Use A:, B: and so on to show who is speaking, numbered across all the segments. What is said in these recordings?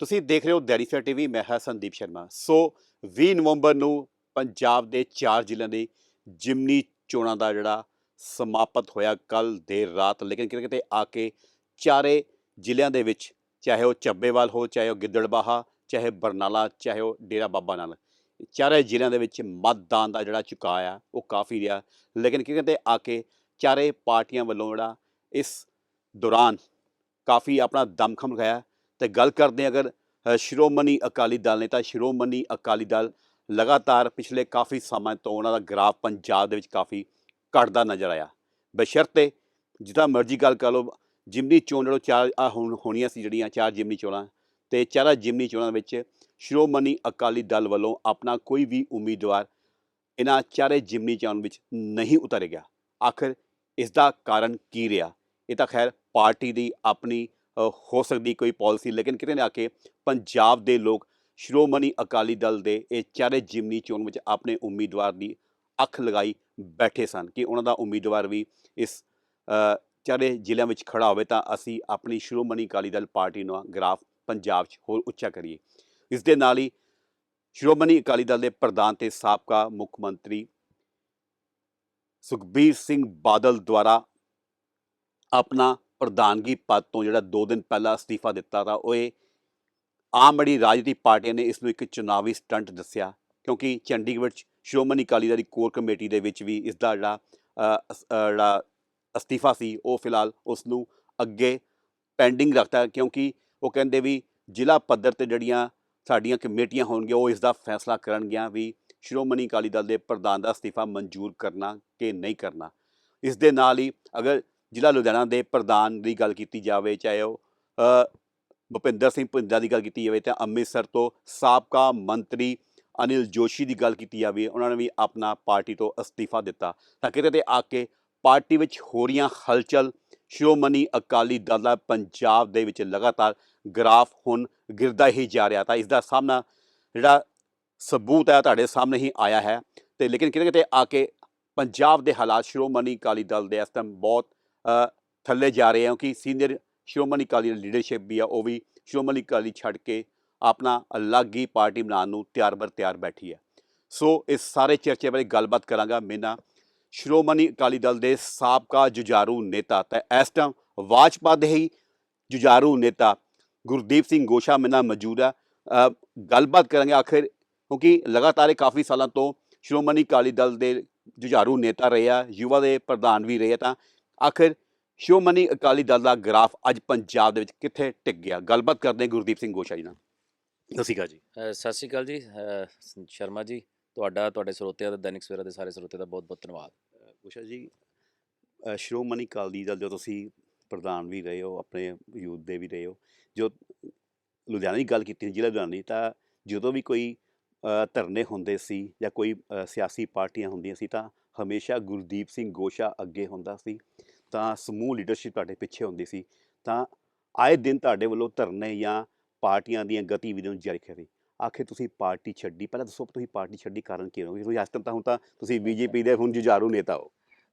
A: ਤੁਸੀਂ ਦੇਖ ਰਹੇ ਹੋ ਦੈਰੀਸਾ ਟੀਵੀ, ਮੈਂ ਹਾਂ ਸੰਦੀਪ ਸ਼ਰਮਾ। ਸੋ 20 ਨਵੰਬਰ ਨੂੰ ਪੰਜਾਬ ਦੇ ਚਾਰ ਜ਼ਿਲ੍ਹਿਆਂ ਦੀ ਜਿਮਨੀ ਚੋਣਾਂ ਦਾ ਜਿਹੜਾ ਸਮਾਪਤ ਹੋਇਆ ਕੱਲ ਦੇਰ ਰਾਤ, ਲੇਕਿਨ ਕਿਤੇ ਕਿਤੇ ਆ ਕੇ ਚਾਰੇ ਜ਼ਿਲ੍ਹਿਆਂ ਦੇ ਵਿੱਚ, ਚਾਹੇ ਉਹ ਚੱਬੇਵਾਲ ਹੋ, ਚਾਹੇ ਉਹ ਗਿੱਦੜਬਾਹਾ, ਚਾਹੇ ਬਰਨਾਲਾ, ਚਾਹੇ ਉਹ ਡੇਰਾ ਬਾਬਾ ਨਾਲ ਚਾਰੇ ਜ਼ਿਲ੍ਹਿਆਂ ਦੇ ਵਿੱਚ ਮਤਦਾਨ ਦਾ ਜਿਹੜਾ ਝੁਕਾਅ ਆ, ਉਹ ਕਾਫੀ ਰਿਹਾ। ਲੇਕਿਨ ਕਿਤੇ ਕਿਤੇ ਆ ਕੇ ਚਾਰੇ ਪਾਰਟੀਆਂ ਵੱਲੋਂ ਜਿਹੜਾ ਇਸ ਦੌਰਾਨ ਕਾਫੀ ਆਪਣਾ ਦਮਖਮ ਲਗਾਇਆ ਤੇ ਗੱਲ ਕਰਦੇ ਅਗਰ ਸ਼੍ਰੋਮਣੀ ਅਕਾਲੀ ਦਲ ਨੇ ਤਾਂ ਸ਼੍ਰੋਮਣੀ ਅਕਾਲੀ ਦਲ ਲਗਾਤਾਰ ਪਿਛਲੇ ਕਾਫੀ ਸਮਾਂ ਤੋਂ ਉਹਨਾਂ ਦਾ ਗ੍ਰਾਫ ਪੰਜਾਬ ਦੇ ਵਿੱਚ ਕਾਫੀ ਘਟਦਾ ਨਜ਼ਰ ਆਇਆ। ਬਸ਼ਰਤੇ ਜਿੱਦਾਂ ਮਰਜ਼ੀ ਗੱਲ ਕਰ ਲਓ, ਜਿਮਨੀ ਚੋਣ ਜਿਹੜੋ ਚਾਰ ਆਹ ਹੁਣ ਹੋਣੀਆਂ ਸੀ ਜਿਹੜੀਆਂ ਚਾਰ ਜਿਮਨੀ ਚੋਣਾਂ ਤੇ ਚਾਰਾਂ ਜਿਮਨੀ ਚੋਣਾਂ ਵਿੱਚ ਸ਼੍ਰੋਮਣੀ ਅਕਾਲੀ ਦਲ ਵੱਲੋਂ ਆਪਣਾ ਕੋਈ ਵੀ ਉਮੀਦਵਾਰ ਇਹਨਾਂ ਚਾਰੇ ਜਿਮਨੀ ਚੋਣ ਵਿੱਚ ਨਹੀਂ ਉਤਰ ਗਿਆ। ਆਖਰ ਇਸ ਦਾ ਕਾਰਨ ਕੀ ਰਿਹਾ? ਇਹ ਤਾਂ ਖੈਰ ਪਾਰਟੀ ਦੀ ਆਪਣੀ ਹੋ ਸਕਦੀ ਕੋਈ ਪਾਲਿਸੀ ਲੇਕਿਨ ਕਿਤੇ ਨਾ ਕੇ ਪੰਜਾਬ ਦੇ ਲੋਕ ਸ਼੍ਰੋਮਣੀ ਅਕਾਲੀ ਦਲ ਦੇ ਇਹ ਚਾਰੇ ਜਿਮਨੀ ਚੋਣ ਵਿੱਚ ਆਪਣੇ ਉਮੀਦਵਾਰ ਦੀ ਅੱਖ ਲਗਾਈ ਬੈਠੇ ਸਨ ਕਿ ਉਹਨਾਂ ਦਾ ਉਮੀਦਵਾਰ ਵੀ ਇਸ ਚਾਰੇ ਜ਼ਿਲ੍ਹਿਆਂ ਵਿੱਚ ਖੜਾ ਹੋਵੇ ਤਾਂ ਅਸੀਂ ਆਪਣੀ ਸ਼੍ਰੋਮਣੀ ਅਕਾਲੀ ਦਲ ਪਾਰਟੀ ਨੂੰ ਗ੍ਰਾਫ ਪੰਜਾਬ 'ਚ ਹੋਰ ਉੱਚਾ ਕਰੀਏ। ਇਸ ਦੇ ਨਾਲ ਹੀ ਸ਼੍ਰੋਮਣੀ ਅਕਾਲੀ ਦਲ ਦੇ ਪ੍ਰਧਾਨ ਤੇ ਸਾਬਕਾ ਮੁੱਖ ਮੰਤਰੀ ਸੁਖਬੀਰ ਸਿੰਘ ਬਾਦਲ ਦੁਆਰਾ ਆਪਣਾ ਪ੍ਰਧਾਨਗੀ ਪਦ ਤੋਂ ਜਿਹੜਾ 2 ਦਿਨ ਪਹਿਲਾਂ ਅਸਤੀਫਾ ਦਿੱਤਾ ਤਾਂ ਉਹ ਇਹ ਆਮ ਬੜੀ ਰਾਜਨੀਤਿਕ ਪਾਰਟੀਆਂ ਨੇ ਇਸ ਨੂੰ ਇੱਕ ਚੁਣਾਵੀ ਸਟੰਟ ਦੱਸਿਆ, ਕਿਉਂਕਿ ਚੰਡੀਗੜ੍ਹ 'ਚ ਸ਼੍ਰੋਮਣੀ ਅਕਾਲੀ ਦਲ ਦੀ ਕੋਰ ਕਮੇਟੀ ਦੇ ਵਿੱਚ ਵੀ ਇਸ ਦਾ ਜਿਹੜਾ ਜਿਹੜਾ ਅਸਤੀਫਾ ਸੀ, ਉਹ ਫਿਲਹਾਲ ਉਸ ਨੂੰ ਅੱਗੇ ਪੈਂਡਿੰਗ ਰੱਖਤਾ ਕਿਉਂਕਿ ਉਹ ਕਹਿੰਦੇ ਵੀ ਜ਼ਿਲ੍ਹਾ ਪੱਧਰ ਤੇ ਜਿਹੜੀਆਂ ਸਾਡੀਆਂ ਕਮੇਟੀਆਂ ਹੋਣਗੀਆਂ, ਉਹ ਇਸ ਦਾ ਫੈਸਲਾ ਕਰਨਗੀਆਂ ਵੀ ਸ਼੍ਰੋਮਣੀ ਅਕਾਲੀ ਦਲ ਦੇ ਪ੍ਰਧਾਨ ਦਾ ਅਸਤੀਫਾ ਮਨਜ਼ੂਰ ਕਰਨਾ ਕਿ ਨਹੀਂ ਕਰਨਾ। ਇਸ ਦੇ ਨਾਲ ਹੀ ਅਗਰ ਜ਼ਿਲ੍ਹਾ ਲੁਧਿਆਣਾ ਦੇ ਪ੍ਰਧਾਨ ਦੀ ਗੱਲ ਕੀਤੀ ਜਾਵੇ, ਚਾਹੇ ਉਹ ਭੁਪਿੰਦਰ ਸਿੰਘ ਭੁੰਦਾ ਦੀ ਗੱਲ ਕੀਤੀ ਜਾਵੇ ਤਾਂ ਅੰਮ੍ਰਿਤਸਰ ਤੋਂ ਸਾਬਕਾ ਮੰਤਰੀ ਅਨਿਲ ਜੋਸ਼ੀ ਦੀ ਗੱਲ ਕੀਤੀ ਜਾਵੇ, ਉਹਨਾਂ ਨੇ ਵੀ ਆਪਣਾ ਪਾਰਟੀ ਤੋਂ ਅਸਤੀਫਾ ਦਿੱਤਾ। ਤਾਂ ਕਿਤੇ ਤੇ ਆ ਕੇ ਪਾਰਟੀ ਵਿੱਚ ਹੋ ਰਹੀਆਂ ਹਲਚਲ, ਸ਼੍ਰੋਮਣੀ ਅਕਾਲੀ ਦਲ ਦਾ ਪੰਜਾਬ ਦੇ ਵਿੱਚ ਲਗਾਤਾਰ ਗ੍ਰਾਫ ਹੁਣ ਗਿਰਦਾ ਹੀ ਜਾ ਰਿਹਾ ਤਾਂ ਇਸ ਦਾ ਸਾਹਮਣਾ ਜਿਹੜਾ ਸਬੂਤ ਹੈ ਤੁਹਾਡੇ ਸਾਹਮਣੇ ਹੀ ਆਇਆ ਹੈ। ਤੇ ਲੇਕਿਨ ਕਿਤੇ ਕਿਤੇ ਆ ਕੇ ਪੰਜਾਬ ਦੇ ਹਾਲਾਤ ਸ਼੍ਰੋਮਣੀ ਅਕਾਲੀ ਦਲ ਦੇ ਇਸ ਟਾਈਮ ਬਹੁਤ ਥੱਲੇ ਜਾ ਰਹੇ ਹਨ ਕਿ ਸੀਨੀਅਰ ਸ਼੍ਰੋਮਣੀ ਅਕਾਲੀ ਲੀਡਰਸ਼ਿਪ ਵੀ ਆ, ਉਹ ਵੀ ਸ਼੍ਰੋਮਣੀ ਅਕਾਲੀ ਛੱਡ ਕੇ ਆਪਣਾ ਅਲੱਗ ਹੀ ਪਾਰਟੀ ਬਣਾਉਣ ਨੂੰ ਤਿਆਰ ਬਰ ਤਿਆਰ ਬੈਠੀ ਹੈ। ਸੋ ਇਸ ਸਾਰੇ ਚਰਚੇ ਬਾਰੇ ਗੱਲਬਾਤ ਕਰਾਂਗਾ। ਮੇਨਾ ਸ਼੍ਰੋਮਣੀ ਅਕਾਲੀ ਦਲ ਦੇ ਸਾਬਕਾ ਜੁਝਾਰੂ ਨੇਤਾ ਤੇ ਇਸ ਟਾਈਮ ਵਾਜਪਾ ਦੇ ਹੀ ਜੁਝਾਰੂ ਨੇਤਾ ਗੁਰਦੀਪ ਸਿੰਘ ਗੋਸ਼ਾ ਮੇਰੇ ਨਾਲ ਮੌਜੂਦ ਹੈ। ਗੱਲਬਾਤ ਕਰਾਂਗੇ ਆਖਿਰ, ਕਿਉਂਕਿ ਲਗਾਤਾਰ ਕਾਫੀ ਸਾਲਾਂ ਤੋਂ ਸ਼੍ਰੋਮਣੀ ਅਕਾਲੀ ਦਲ ਦੇ ਜੁਝਾਰੂ ਨੇਤਾ ਰਹੇ ਆ, ਯੁਵਾ ਦੇ ਪ੍ਰਧਾਨ ਵੀ ਰਹੇ ਆ ਤਾਂ ਆਖਿਰ ਸ਼੍ਰੋਮਣੀ ਅਕਾਲੀ ਦਲ ਦਾ ਗ੍ਰਾਫ ਅੱਜ ਪੰਜਾਬ ਦੇ ਵਿੱਚ ਕਿੱਥੇ ਟਿਕ ਗਿਆ? ਗੱਲਬਾਤ ਕਰਦੇ ਹਾਂ ਗੁਰਦੀਪ ਸਿੰਘ ਗੋਸ਼ਾ ਜੀ ਨਾਲ। ਸਤਿ ਸ਼੍ਰੀ ਅਕਾਲ ਜੀ।
B: ਸਤਿ ਸ਼੍ਰੀ ਅਕਾਲ ਜੀ। ਸ਼ਰਮਾ ਜੀ ਤੁਹਾਡਾ ਤੁਹਾਡੇ ਸਰੋਤਿਆਂ ਦਾ ਦੈਨਿਕ ਸਵੇਰਾ ਦੇ ਸਾਰੇ ਸਰੋਤਿਆਂ ਦਾ ਬਹੁਤ ਬਹੁਤ ਧੰਨਵਾਦ।
A: ਗੋਸ਼ਾ ਜੀ ਸ਼੍ਰੋਮਣੀ ਅਕਾਲੀ ਦਲ ਜੋ ਤੁਸੀਂ ਪ੍ਰਧਾਨ ਵੀ ਰਹੇ ਹੋ ਆਪਣੇ ਯੂਥ ਦੇ ਵੀ ਰਹੇ ਹੋ ਜੋ ਲੁਧਿਆਣਾ ਦੀ ਗੱਲ ਕੀਤੀ ਜ਼ਿਲ੍ਹਾ ਲੁਧਿਆਣਾ ਦੀ ਤਾਂ ਜਦੋਂ ਵੀ ਕੋਈ ਧਰਨੇ ਹੁੰਦੇ ਸੀ ਜਾਂ ਕੋਈ ਸਿਆਸੀ ਪਾਰਟੀਆਂ ਹੁੰਦੀਆਂ ਸੀ ਤਾਂ ਹਮੇਸ਼ਾ ਗੁਰਦੀਪ ਸਿੰਘ ਗੋਸ਼ਾ ਅੱਗੇ ਹੁੰਦਾ ਸੀ। ਤਾਂ ਸਮੂਹ ਲੀਡਰਸ਼ਿਪ ਤੁਹਾਡੇ ਪਿੱਛੇ ਹੁੰਦੀ ਸੀ ਤਾਂ ਆਏ ਦਿਨ ਤੁਹਾਡੇ ਵੱਲੋਂ ਧਰਨੇ ਜਾਂ ਪਾਰਟੀਆਂ ਦੀਆਂ ਗਤੀਵਿਧੀਆਂ ਨੂੰ ਜਾਰੀ ਕਰੀ ਆਖਿਰ ਤੁਸੀਂ ਪਾਰਟੀ ਛੱਡੀ ਪਹਿਲਾਂ ਦੱਸੋ ਤੁਸੀਂ ਪਾਰਟੀ ਛੱਡੀ ਕਾਰਨ ਕੀ ਹੋਵੇ ਤੁਸੀਂ ਅੱਜ ਤੱਕ ਤਾਂ ਹੁਣ ਤਾਂ ਤੁਸੀਂ ਬੀਜੇਪੀ ਦੇ ਹੁਣ ਜੁਝਾਰੂ ਨੇਤਾ ਹੋ।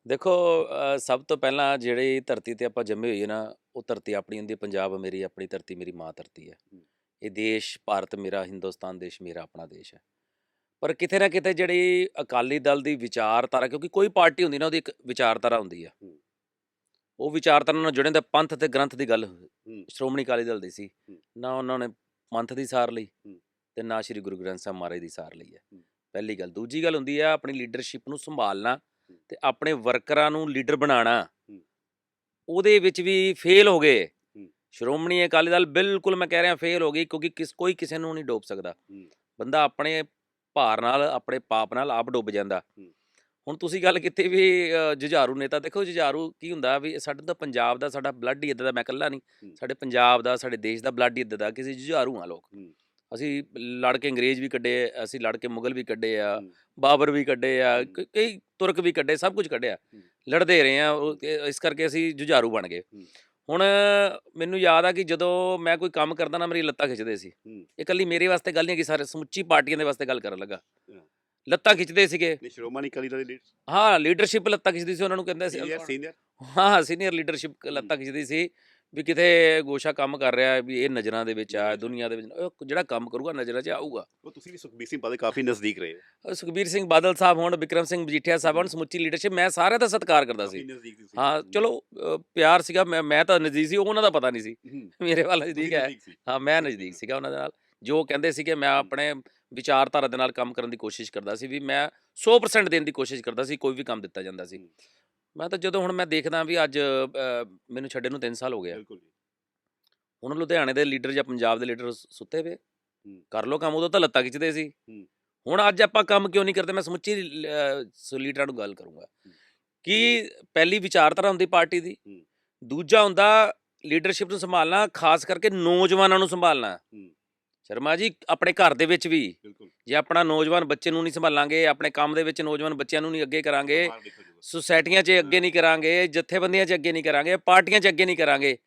B: ਦੇਖੋ ਸਭ ਤੋਂ ਪਹਿਲਾਂ ਜਿਹੜੀ ਧਰਤੀ ਤੇ ਆਪਾਂ ਜੰਮੇ ਹੋਈਏ ਨਾ ਉਹ ਧਰਤੀ ਆਪਣੀ ਹੁੰਦੀ ਹੈ ਪੰਜਾਬ ਮੇਰੀ ਆਪਣੀ ਧਰਤੀ ਮੇਰੀ ਮਾਂ ਧਰਤੀ ਹੈ।
A: ਹੂੰ।
B: ਇਹ ਦੇਸ਼ ਭਾਰਤ ਮੇਰਾ ਹਿੰਦੁਸਤਾਨ ਦੇਸ਼ ਮੇਰਾ ਆਪਣਾ ਦੇਸ਼ ਹੈ। ਪਰ ਕਿਤੇ ਨਾ ਕਿਤੇ ਜਿਹੜੀ ਅਕਾਲੀ ਦਲ ਦੀ ਵਿਚਾਰਧਾਰਾ ਕਿਉਂਕਿ ਕੋਈ ਪਾਰਟੀ ਹੁੰਦੀ ਨਾ ਉਹਦੀ ਇੱਕ ਵਿਚਾਰਧਾਰਾ ਹੁੰਦੀ ਆ
A: ਹੂੰ।
B: ਉਹ ਵਿਚਾਰਧਾਰਾ ਨਾਲ ਜੁੜੇ ਦਾ ਪੰਥ ਤੇ ਗ੍ਰੰਥ ਦੀ ਗੱਲ। ਸ਼੍ਰੋਮਣੀ ਅਕਾਲੀ ਦਲ ਦੀ ਸੀ। ਨਾ ਉਹਨਾਂ ਨੇ ਪੰਥ ਦੀ ਸਾਰ ਲਈ। ਤੇ ਨਾ ਸ੍ਰੀ ਗੁਰੂ ਗ੍ਰੰਥ ਸਾਹਿਬ ਮਹਾਰਾਜ ਦੀ ਸਾਰ ਲਈ ਹੈ। ਪਹਿਲੀ ਗੱਲ ਦੂਜੀ ਗੱਲ ਹੁੰਦੀ ਆ ਆਪਣੀ ਲੀਡਰਸ਼ਿਪ ਨੂੰ ਸੰਭਾਲਣਾ ਤੇ ਆਪਣੇ ਵਰਕਰਾਂ ਨੂੰ ਲੀਡਰ ਬਣਾਉਣਾ। ਉਹਦੇ ਵਿੱਚ ਵੀ ਫੇਲ ਹੋ ਗਏ। ਸ਼੍ਰੋਮਣੀ ਅਕਾਲੀ ਦਲ ਬਿਲਕੁਲ ਮੈਂ ਕਹਿ ਰਿਹਾ ਫੇਲ ਹੋ ਗਈ ਕਿਉਂਕਿ ਕਿਸ ਕੋਈ ਕਿਸੇ ਨੂੰ ਨਹੀਂ ਡੋਬ ਸਕਦਾ। ਬੰਦਾ ਆਪਣੇ ਭਾਰ ਨਾਲ ਆਪਣੇ ਪਾਪ ਨਾਲ ਆਪ ਡੁੱਬ ਜਾਂਦਾ। ਹੁਣ ਤੁਸੀਂ ਗੱਲ ਕੀਤੀ ਵੀ ਜੁਝਾਰੂ ਨੇਤਾ ਦੇਖੋ ਜੁਝਾਰੂ ਕੀ ਹੁੰਦਾ ਵੀ ਸਾਡੇ ਤਾਂ ਪੰਜਾਬ ਦਾ ਸਾਡਾ ਬਲੱਡ ਹੀ ਇਦਾਂ ਦਾ ਮੈਂ ਇਕੱਲਾ ਨਹੀਂ। ਸਾਡੇ ਪੰਜਾਬ ਦਾ ਸਾਡੇ ਦੇਸ਼ ਦਾ ਬਲੱਡ ਹੀ ਇਦਾਂ ਦਾ ਕਿਸੇ ਜੁਝਾਰੂ ਆ ਲੋਕ। ਅਸੀਂ ਲੜ ਕੇ ਅੰਗਰੇਜ਼ ਵੀ ਕੱਢੇ ਅਸੀਂ ਲੜ ਕੇ ਮੁਗਲ ਵੀ ਕੱਢੇ ਆ। ਬਾਬਰ ਵੀ ਕੱਢੇ ਆ ਕਈ ਤੁਰਕ ਵੀ ਕੱਢੇ ਸਭ ਕੁਝ ਕੱਢਿਆ। ਲੜਦੇ ਰਹੇ ਆ ਇਸ ਕਰਕੇ ਅਸੀਂ ਜੁਝਾਰੂ ਬਣ ਗਏ। ਹੁਣ ਮੈਨੂੰ ਯਾਦ ਆ ਕਿ ਜਦੋਂ ਮੈਂ ਕੋਈ ਕੰਮ ਕਰਦਾ ਨਾ ਮੇਰੀ ਲੱਤਾਂ ਖਿੱਚਦੇ ਸੀ। ਇਹ ਇਕੱਲੀ ਮੇਰੇ ਵਾਸਤੇ ਗੱਲ ਨਹੀਂ ਕਿ ਸਾਰੇ ਸਮੁੱਚੀ ਪਾਰਟੀਆਂ ਦੇ ਵਾਸਤੇ ਗੱਲ ਕਰਨ ਲੱਗਾ। ਲੱਤਾਂ ਖਿੱਚਦੇ ਸੀਗੇ।
A: ਨਹੀਂ ਸ਼੍ਰੋਮਣੀ ਅਕਾਲੀ ਦਲ ਦੇ ਲੀਡਰ
B: ਹਾਂ ਲੀਡਰਸ਼ਿਪ ਲੱਤਾਂ ਖਿੱਚਦੀ ਸੀ ਉਹਨਾਂ ਨੂੰ ਕਹਿੰਦੇ ਸੀ।
A: ਸੀਨੀਅਰ ਸੀਨੀਅਰ
B: ਹਾਂ ਸੀਨੀਅਰ ਲੀਡਰਸ਼ਿਪ ਲੱਤਾਂ ਖਿੱਚਦੀ ਸੀ ਵੀ ਕਿਤੇ ਗੋਸ਼ਾ ਕੰਮ ਕਰ ਰਿਹਾ ਹੈ ਵੀ ਇਹ ਨਜ਼ਰਾਂ ਦੇ ਵਿੱਚ ਆ ਦੁਨੀਆ ਦੇ ਵਿੱਚ ਉਹ ਜਿਹੜਾ ਕੰਮ ਕਰੂਗਾ ਨਜ਼ਰਾਂ 'ਚ ਆਊਗਾ।
A: ਉਹ ਤੁਸੀਂ ਵੀ ਸੁਖਬੀਰ ਸਿੰਘ ਬਾਦਲ ਕਾਫੀ ਨਜ਼ਦੀਕ ਰਹੇ ਹੋ।
B: ਅਹ ਸੁਖਬੀਰ ਸਿੰਘ ਬਾਦਲ ਸਾਹਿਬ ਹੋਣ ਵਿਕਰਮ ਸਿੰਘ ਮਜੀਠੀਆ ਸਾਹਿਬ ਹੋਣ ਸਮੁੱਚੀ ਲੀਡਰਸ਼ਿਪ ਮੈਂ ਸਾਰਿਆਂ ਦਾ ਸਤਿਕਾਰ ਕਰਦਾ ਸੀ।
A: ਨਜ਼ਦੀਕ ਤੁਸੀਂ।
B: ਹਾਂ ਚਲੋ ਅਹ ਪਿਆਰ ਸੀਗਾ ਮੈਂ ਮੈਂ ਤਾਂ ਨਜ਼ਦੀਕ ਸੀ ਉਹਨਾਂ ਦਾ ਪਤਾ ਨਹੀਂ ਸੀ।
A: ਹੂੰ,
B: ਮੇਰੇ ਵੱਲ
A: ਤੁਸੀਂ
B: ਨਜ਼ਦੀਕ ਹੈ।
A: ਨਜ਼ਦੀਕ ਸੀ।
B: ਹਾਂ ਮੈਂ ਨਜ਼ਦੀਕ ਸੀਗਾ ਉਹਨਾਂ ਦੇ ਨਾਲ। ਜੋ ਕਹਿੰਦੇ ਸੀ ਕਿ ਮੈਂ ਆਪਣੇ ਵਿਚਾਰਧਾਰਾ ਦੇ ਨਾਲ ਕੰਮ ਕਰਨ ਦੀ ਕੋਸ਼ਿਸ਼ ਕਰਦਾ ਸੀ ਵੀ ਮੈਂ 100% ਦੇਣ ਦੀ ਕੋਸ਼ਿਸ਼ ਕਰਦਾ ਸੀ ਕੋਈ ਵੀ ਕੰਮ ਦਿੱਤਾ ਜਾਂਦਾ ਸੀ। ਮੈਂ ਤਾਂ ਜਦੋਂ ਹੁਣ ਮੈਂ ਦੇਖਦਾ ਵੀ ਅੱਜ ਮੈਨੂੰ ਛੱਡੇ ਨੂੰ 3 ਸਾਲ ਹੋ ਗਏ।
A: ਬਿਲਕੁਲ
B: ਹੁਣ ਲੁਧਿਆਣੇ ਦੇ ਲੀਡਰ ਜਾਂ ਪੰਜਾਬ ਦੇ ਲੀਡਰ ਸੁੱਤੇ ਪਏ। ਕਰ ਲੋ ਕੰਮ ਉਦੋਂ ਤਾਂ ਲੱਤਾਂ ਖਿੱਚਦੇ ਸੀ। ਹੁਣ ਅੱਜ ਆਪਾਂ ਕੰਮ ਕਿਉਂ ਨਹੀਂ ਕਰਦੇ ਮੈਂ ਸਮੁੱਚੀ ਲੀਡਰਾਂ ਨੂੰ ਗੱਲ ਕਰੂੰਗਾ ਕਿ ਪਹਿਲੀ ਵਿਚਾਰਧਾਰਾ ਹੁੰਦੀ ਪਾਰਟੀ ਦੀ। ਦੂਜਾ ਹੁੰਦਾ ਲੀਡਰਸ਼ਿਪ ਨੂੰ ਸੰਭਾਲਣਾ ਖਾਸ ਕਰਕੇ ਨੌਜਵਾਨਾਂ ਨੂੰ ਸੰਭਾਲਣਾ। ਸ਼ਰਮਾ ਜੀ ਆਪਣੇ ਘਰ ਦੇ ਵਿੱਚ ਵੀ
A: ਬਿਲਕੁਲ
B: ਜੇ ਆਪਣਾ ਨੌਜਵਾਨ ਬੱਚੇ ਨੂੰ ਨਹੀਂ ਸੰਭਾਲਾਂਗੇ ਆਪਣੇ ਕੰਮ ਦੇ ਵਿੱਚ ਨੌਜਵਾਨ ਬੱਚਿਆਂ ਨੂੰ ਨਹੀਂ ਅੱਗੇ ਕਰਾਂਗੇ। ਸੁਸਾਇਟੀਆਂ 'ਚ ਅੱਗੇ ਨਹੀਂ ਕਰਾਂਗੇ ਜਥੇਬੰਦੀਆਂ 'ਚ ਅੱਗੇ ਨਹੀਂ ਕਰਾਂਗੇ ਪਾਰਟੀਆਂ 'ਚ ਅੱਗੇ ਨਹੀਂ ਕਰਾਂਗੇ।